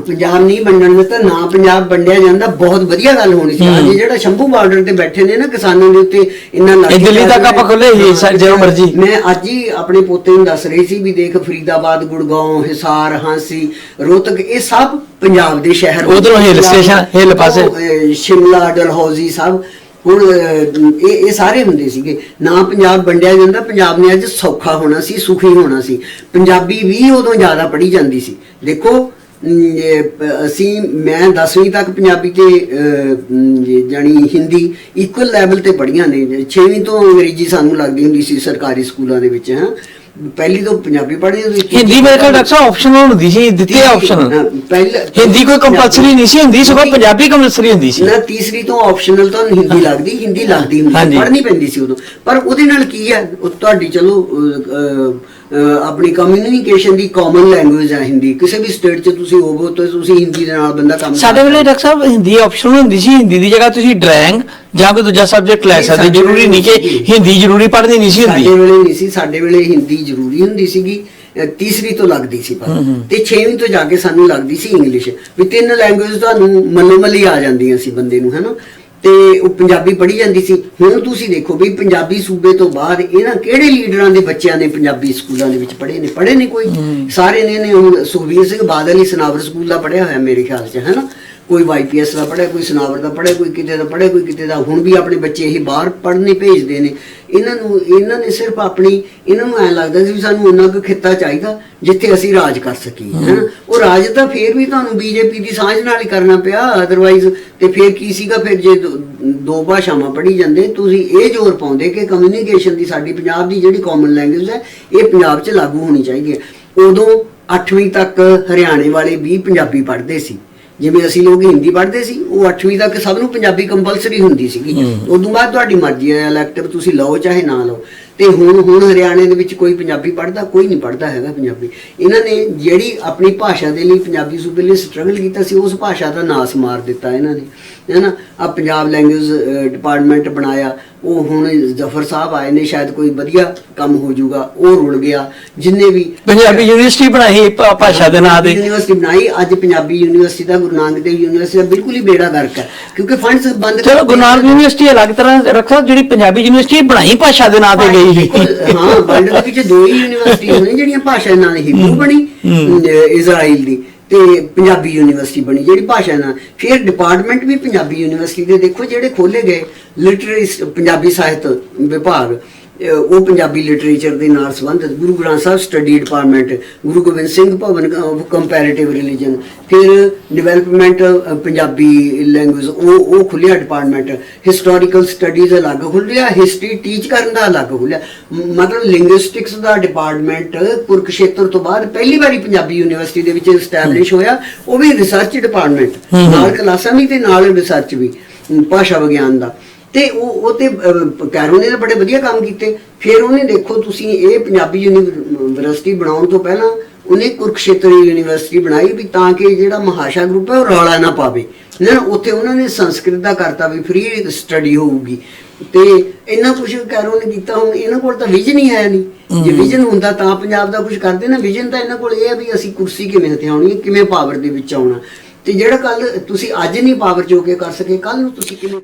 ਪੰਜਾਬ ਨਹੀਂ ਵੰਡਣ ਦਿੱਤਾ ਨਾ ਪੰਜਾਬ ਵੰਡਿਆ ਜਾਂਦਾ ਬਹੁਤ ਵਧੀਆ ਗੱਲ ਹੋਣੀ ਸੀ ਅੱਜ ਜਿਹੜਾ ਸ਼ੰਭੂ ਬਾਰਡਰ ਤੇ ਬੈਠੇ ਨੇ ਨਾ ਕਿਸਾਨਾਂ ਦੇ ਉੱਤੇ ਇੰਨਾ ਇਹ ਦਿੱਲੀ ਤੱਕ ਆਪਾਂ ਖੁੱਲੇ ਹੀ ਸਾ- ਜਦੋਂ ਮਰਜ਼ੀ। ਮੈਂ ਅੱਜ ਹੀ ਆਪਣੇ ਪੋਤੇ ਨੂੰ ਦੱਸ ਰਹੀ ਸੀ ਵੀ ਦੇਖ ਫਰੀਦਾਬਾਦ ਗੁੜਗਾਉਂ ਹਿਸਾਰ ਹਾਂਸੀ ਰੋਹਤਕ ਇਹ ਸਭ ਪੰਜਾਬ ਦੇ ਸ਼ਹਿਰ ਨੇ। ਉੱਧਰੋਂ hill station, hill ਪਾਸੇ। ਉਹ, ਅਹ, ਸ਼ਿਮਲਾ ਡਲਹੌਜ਼ੀ ਸਭ ਹੁਣ ਇਹ ਇਹ ਸਾਰੇ ਹੁੰਦੇ ਸੀਗੇ। ਨਾ ਪੰਜਾਬ ਵੰਡਿਆ ਜਾਂਦਾ ਪੰਜਾਬ ਨੇ ਅੱਜ ਸੌਖਾ ਹੋਣਾ ਸੀ ਸੁਖੀ ਹੋਣਾ ਸੀ। ਪੰਜਾਬੀ ਵੀ ਉਦੋਂ ਜ਼ਿਆਦਾ ਪੜ੍ਹੀ ਜਾਂਦੀ ਸੀ। ਦੇਖੋ ਅਸੀਂ ਮੈਂ 10ਵੀਂ ਤੱਕ ਪੰਜਾਬੀ ਤੇ ਅਹ, ਜਾਣੀ ਹਿੰਦੀ ਇਕੁਅਲ ਲੈਵਲ ਤੇ ਪੜ੍ਹੀਆਂ ਨੇ। 6ਵੀਂ ਤੋਂ ਅੰਗਰੇਜ਼ੀ ਸਾਨੂੰ ਲੱਗਦੀ ਹੁੰਦੀ ਸੀ ਸਰਕਾਰੀ ਸਕੂਲਾਂ ਦੇ ਵਿੱਚ ਹਾਂ। ਪਹਿਲੀ ਤੋਂ ਪੰਜਾਬੀ ਪੜ੍ਹਦੀ ਹੁੰਦੀ ਸੀ ਹਿੰਦੀ ਮੇਰੇ ਖਿਆਲ ਡਾਕਟਰ ਆਪਸ਼ਨਲ ਹੁੰਦੀ ਸੀ ਦਿੱਤੇ ਆਪਸ਼ਨਲ ਪਹਿਲਾਂ ਹਿੰਦੀ ਕੋਈ ਕੰਪਲਸਰੀ ਨਹੀਂ ਸੀ ਹੁੰਦੀ ਸਗੋਂ ਪੰਜਾਬੀ ਕੰਪਲਸਰੀ ਹੁੰਦੀ ਸੀ। ਨਾ ਤੀਸਰੀ ਤੋਂ ਆਪਸ਼ਨਲ ਤਾਂ ਹਿੰਦੀ ਲੱਗਦੀ ਹਿੰਦੀ ਲੱਗਦੀ ਹੁੰਦੀ। ਪੜ੍ਹਨੀ ਪੈਂਦੀ ਸੀ ਉਦੋਂ। ਪਰ ਉਹਦੇ ਨਾਲ ਕੀ ਹੈ? ਤੁਹਾਡੀ ਚਲੋ ਆਪਣੀ ਕਮਿਊਨੀਕੇਸ਼ਨ ਦੀ ਕਾਮਨ ਲੈਂਗੁਏਜ ਹੈ ਹਿੰਦੀ। ਕਿਸੇ ਵੀ ਸਟੇਟ 'ਚ ਤੁਸੀਂ ਹੋਵੋ ਤਾਂ ਤੁਸੀਂ ਹਿੰਦੀ ਦੇ ਨਾਲ ਬੰਦਾ ਕੰਮ ਸਾਡੇ ਵੇਲੇ ਡਾਕਟਰ ਸਾਹਿਬ ਹਿੰਦੀ ਆਪਸ਼ਨਲ ਹੁੰਦੀ ਸੀ ਹਿੰਦੀ ਦੀ ਜਗ੍ਹਾ ਤੁਸੀਂ ਡਰਾਇੰਗ ਜਾਂ ਕੋਈ ਦੂਜਾ ਸਬਜੈਕਟ ਲੈ ਸਕਦੇ ਸਾਡੇ ਜ਼ਰੂਰੀ ਨਹੀਂ ਕਿ ਹਿੰਦੀ ਜ਼ਰੂਰੀ ਪੜ੍ਹਨੀ ਨਹੀਂ ਸੀ ਸਾਡੇ ਹੁੰਦੀ ਵੇਲੇ ਨਹੀਂ ਸੀ ਸਾਡੇ ਵੇਲੇ ਹਿੰਦੀ ਜ਼ਰੂਰੀ ਹੁੰਦੀ ਸੀਗੀ। ਤੀਸਰੀ ਤੋਂ ਲੱਗਦੀ ਸੀ ਪਰ ਤੇ 6ਵੀਂ ਤੋਂ ਜਾ ਕੇ ਸਾਨੂੰ ਲੱਗਦੀ ਸੀ ਇੰਗਲਿਸ਼ ਵੀ ਤਿੰਨ ਲੈਂਗੁਏਜ ਤੁਹਾਨੂੰ ਮੱਲੋ ਮੱਲੀ ਆ ਜਾਂਦੀਆਂ ਸੀ ਬੰਦੇ ਨੂੰ ਹੈਨਾ? ਤੇ ਉਹ ਪੰਜਾਬੀ ਪੜ੍ਹੀ ਜਾਂਦੀ ਸੀ। ਹੁਣ ਤੁਸੀਂ ਦੇਖੋ ਵੀ ਪੰਜਾਬੀ ਸੂਬੇ ਤੋਂ ਬਾਅਦ ਇਹਨਾਂ ਕਿਹੜੇ ਲੀਡਰਾਂ ਦੇ ਬੱਚਿਆਂ ਨੇ ਪੰਜਾਬੀ ਸਕੂਲਾਂ ਦੇ ਵਿੱਚ ਪੜ੍ਹੇ ਨੇ? ਪੜ੍ਹੇ ਨੇ ਕੋਈ? ਸਾਰੇ ਨੇ ਨੇ ਹੁਣ ਸੁਖਬੀਰ ਸਿੰਘ ਬਾਦਲ ਹੀ ਸਨਾਵਰ ਸਕੂਲ ਦਾ ਪੜ੍ਹਿਆ ਹੋਇਆ ਮੇਰੇ ਖਿਆਲ 'ਚ ਹੈਨਾ ਕੋਈ ਵਾਈਪੀਐਸ ਦਾ ਪੜ੍ਹਿਆ ਕੋਈ ਸਨਾਵਰ ਦਾ ਪੜ੍ਹਿਆ ਕੋਈ ਕਿਤੇ ਦਾ ਪੜ੍ਹਿਆ ਕੋਈ ਕਿਤੇ ਦਾ। ਹੁਣ ਵੀ ਆਪਣੇ ਬੱਚੇ ਇਹ ਬਾਹਰ ਪੜ੍ਹਨੇ ਭੇਜਦੇ ਨੇ। ਇਹਨਾਂ ਨੂੰ ਇਹਨਾਂ ਨੇ ਸਿਰਫ ਆਪਣੀ ਇਹਨਾਂ ਨੂੰ ਐ ਲੱਗਦਾ ਸੀ ਵੀ ਸਾਨੂੰ ਉਹਨਾਂ ਕੁ ਖਿੱਤਾ ਚਾਹੀਦਾ ਜਿੱਥੇ ਅਸੀਂ ਰਾਜ ਕਰ ਸਕੀਏ ਹੈਨਾ? ਉਹ ਰਾਜ ਤਾਂ ਫੇਰ ਵੀ ਤੁਹਾਨੂੰ ਬੀਜੇਪੀ ਦੀ ਸਾਂਝ ਨਾਲ ਹੀ ਕਰਨਾ ਪਿਆ ਅਦਰਵਾਈਜ਼ ਤੇ ਫੇਰ ਕੀ ਸੀਗਾ? ਫਿਰ ਜੇ ਦੋ- ਦੋ ਭਾਸ਼ਾਵਾਂ ਪੜ੍ਹੀ ਜਾਂਦੇ ਤੁਸੀਂ ਇਹ ਜ਼ੋਰ ਪਾਉਂਦੇ ਕਿ ਕਮਿਊਨੀਕੇਸ਼ਨ ਦੀ ਸਾਡੀ ਪੰਜਾਬ ਦੀ ਜਿਹੜੀ ਕਾਮਨ ਲੈਂਗੁਏਜ ਹੈ ਇਹ ਪੰਜਾਬ 'ਚ ਲਾਗੂ ਹੋਣੀ ਚਾਹੀਦੀ ਹੈ। ਉਦੋਂ 8ਵੀਂ ਤੱਕ ਹਰਿਆਣੇ ਵਾਲੇ ਵੀ ਪੰਜਾਬੀ ਪੜ੍ਹਦੇ ਸੀ। ਜਿਵੇਂ ਅਸੀਂ ਲੋਕ ਹਿੰਦੀ ਪੜ੍ਹਦੇ ਸੀ ਉਹ 8ਵੀਂ ਤੱਕ ਸਭ ਨੂੰ ਪੰਜਾਬੀ ਕੰਪਲਸਰੀ ਹੁੰਦੀ ਸੀਗੀ। ਉਦੋਂ ਬਾਅਦ ਤੁਹਾਡੀ ਮਰਜ਼ੀ ਹੈ ਇਲੈਕਟਿਵ ਤੁਸੀਂ ਲਓ ਚਾਹੇ ਨਾ ਲਓ। ਤੇ ਹੁਣ ਹੁਣ ਹਰਿਆਣੇ ਦੇ ਵਿੱਚ ਕੋਈ ਪੰਜਾਬੀ ਪੜ੍ਹਦਾ ਕੋਈ ਨਹੀਂ ਪੜ੍ਹਦਾ ਹੈਗਾ ਪੰਜਾਬੀ। ਇਹਨਾਂ ਨੇ ਜਿਹੜੀ ਆਪਣੀ ਭਾਸ਼ਾ ਦੇ ਲਈ ਪੰਜਾਬੀ ਸੂਬੇ ਲਈ ਸਟਰਗਲ ਕੀਤਾ ਸੀ ਉਸ ਭਾਸ਼ਾ ਦਾ ਨਾਸ ਮਾਰ ਦਿੱਤਾ ਇਹਨਾਂ ਨੇ। ਹੈਨਾ? ਆ ਪੰਜਾਬ ਲੈਂਗੁਏਜ ਡਿਪਾਰਟਮੈਂਟ ਬਣਾਇਆ ਉਹ ਹੁਣ ਜ਼ਫਰ ਸਾਹਿਬ ਆਏ ਨੇ ਸ਼ਾਇਦ ਕੋਈ ਵਧੀਆ ਕੰਮ ਹੋ ਜਾਊਗਾ ਉਹ ਰੁੜ ਗਿਆ ਜਿੰਨੇ ਵੀ ਪੰਜਾਬੀ ਯੂਨੀਵਰਸਿਟੀ ਬਣਾਈ ਭਾਸ਼ਾ ਦੇ ਨਾਂ ਦੇ ਯੂਨੀਵਰਸਿਟੀ ਬਣਾਈ ਅੱਜ ਪੰਜਾਬੀ ਯੂਨੀਵਰਸਿਟੀ ਦਾ ਗੁਰੂ ਨਾਨਕ ਦੇਵ ਯੂਨੀਵਰਸਿਟੀ ਦਾ ਬਿਲਕੁਲ ਹੀ ਬੇੜਾ ਗਰਕ ਹੈ ਕਿਉਂਕਿ ਫੰਡਸ ਬੰਦ ਚਲੋ ਗੁਰੂ ਨਾਨਕ ਯੂਨੀਵਰਸਿਟੀ ਅਲੱਗ ਤਰ੍ਹਾਂ ਰੱਖੋ ਜਿਹੜੀ ਪੰਜਾਬੀ ਯੂਨੀਵਰਸਿਟੀ ਬਣਾਈ ਭਾਸ਼ਾ ਦੇ ਨਾਂ ਤੇ ਗਈ ਦੇਖੋ, ਹਾਂ ਵਰਲਡ ਦੇ ਵਿੱਚ ਦੋ ਹੀ ਯੂਨੀਵਰਸਿਟੀ ਨੇ ਜਿਹੜੀਆਂ ਭਾਸ਼ਾ ਨਾਲ ਹਿਬਰੂ ਬਣੀ ਅਹ, ਇਜ਼ਰਾਈਲ ਦੀ। ਤੇ ਪੰਜਾਬੀ ਯੂਨੀਵਰਸਿਟੀ ਬਣੀ, ਜਿਹੜੀ ਭਾਸ਼ਾ ਨਾਲ। ਫਿਰ ਡਿਪਾਰਟਮੈਂਟ ਵੀ ਪੰਜਾਬੀ ਯੂਨੀਵਰਸਿਟੀ ਦੇ ਦੇਖੋ ਜਿਹੜੇ ਖੋਲੇ ਗਏ ਲਿਟਰੇਰੀ ਪੰਜਾਬੀ ਸਾਹਿਤ ਵਿਭਾਗ। ਉਹ ਪੰਜਾਬੀ ਲਿਟਰੇਚਰ ਦੇ ਨਾਲ ਸੰਬੰਧਿਤ Guru Granth Sahib study department Guru Gobind Singh Bhavan comparative religion ਫਿਰ ਡਿਵੈਲਪਮੈਂਟ ਪੰਜਾਬੀ ਲੈਂਗੁਏਜ ਉਹ ਉਹ ਖੁੱਲਿਆ ਡਿਪਾਰਟਮੈਂਟ ਹਿਸਟੋਰੀਕਲ ਸਟੱਡੀਜ਼ ਅਲੱਗ ਖੁੱਲਿਆ ਹਿਸਟਰੀ ਟੀਚ ਕਰਨ ਦਾ ਅਲੱਗ ਖੁੱਲਿਆ ਮਤਲਬ ਲਿੰਗੁਇਸਟਿਕਸ ਦਾ ਡਿਪਾਰਟਮੈਂਟ ਕੁਰਕਸ਼ੇਤਰ ਤੋਂ ਬਾਅਦ ਪਹਿਲੀ ਵਾਰੀ ਪੰਜਾਬੀ ਯੂਨੀਵਰਸਿਟੀ ਦੇ ਵਿੱਚ ਸਟੈਬਲਿਸ਼ ਹੋਇਆ ਉਹ ਵੀ ਰਿਸਰਚ ਡਿਪਾਰਟਮੈਂਟ ਨਾਲ ਕਲਾਸਾਂ ਵੀ ਤੇ ਨਾਲ ਰਿਸਰਚ ਵੀ ਭਾਸ਼ਾ ਵਿਗਿਆਨ ਦਾ। ਤੇ ਉਹ ਉਹ ਤੇ ਕੈਰੋ ਨੇ ਬੜੇ ਵਧੀਆ ਕੰਮ ਕੀਤੇ। ਫਿਰ ਉਹਨੇ ਦੇਖੋ ਤੁਸੀਂ ਇਹ ਪੰਜਾਬੀ ਯੂਨੀਵਰਸਿਟੀ ਬਣਾਉਣ ਤੋਂ ਪਹਿਲਾਂ ਉਹਨੇ ਕੁਰਕਸ਼ੇਤਰ ਯੂਨੀਵਰਸਿਟੀ ਬਣਾਈ ਵੀ ਤਾਂ ਕਿ ਜਿਹੜਾ ਮਹਾਸ਼ਾ ਗਰੁੱਪ ਹੈ ਉਹ ਰੌਲਾ ਨਾ ਪਾਵੇ। ਨਾ ਉੱਥੇ ਉਹਨਾਂ ਨੇ ਸੰਸਕ੍ਰਿਤ ਦਾ ਕਰਤਾ ਵੀ ਫ੍ਰੀ ਸਟੱਡੀ ਹੋਊਗੀ। ਤੇ ਇੰਨਾ ਕੁਝ ਕੈਰੋ ਨੇ ਕੀਤਾ ਹੁਣ ਇਹਨਾਂ ਕੋਲ ਤਾਂ ਵਿਜ਼ਨ ਹੀ ਹੈ ਨਹੀਂ। ਜੇ ਵਿਜ਼ਨ ਹੁੰਦਾ ਤਾਂ ਪੰਜਾਬ ਦਾ ਕੁਝ ਕਰਦੇ ਨਾ। ਵਿਜ਼ਨ ਤਾਂ ਇਹਨਾਂ ਕੋਲ ਇਹ ਹੈ ਵੀ ਅਸੀਂ ਕੁਰਸੀ ਕਿਵੇਂ ਹਥਿਆਉਣੀ ਹੈ ਕਿਵੇਂ ਪਾਵਰ ਦੇ ਵਿੱਚ ਆਉਣਾ। ਤੇ ਜਿਹੜਾ ਕੱਲ ਤੁਸੀਂ ਅੱਜ ਨਹੀਂ ਪਾਵਰ ਹੋ ਕੇ ਕਰ ਸਕੇ ਕੱਲ ਨੂੰ ਤੁਸੀਂ ਕਿਵੇਂ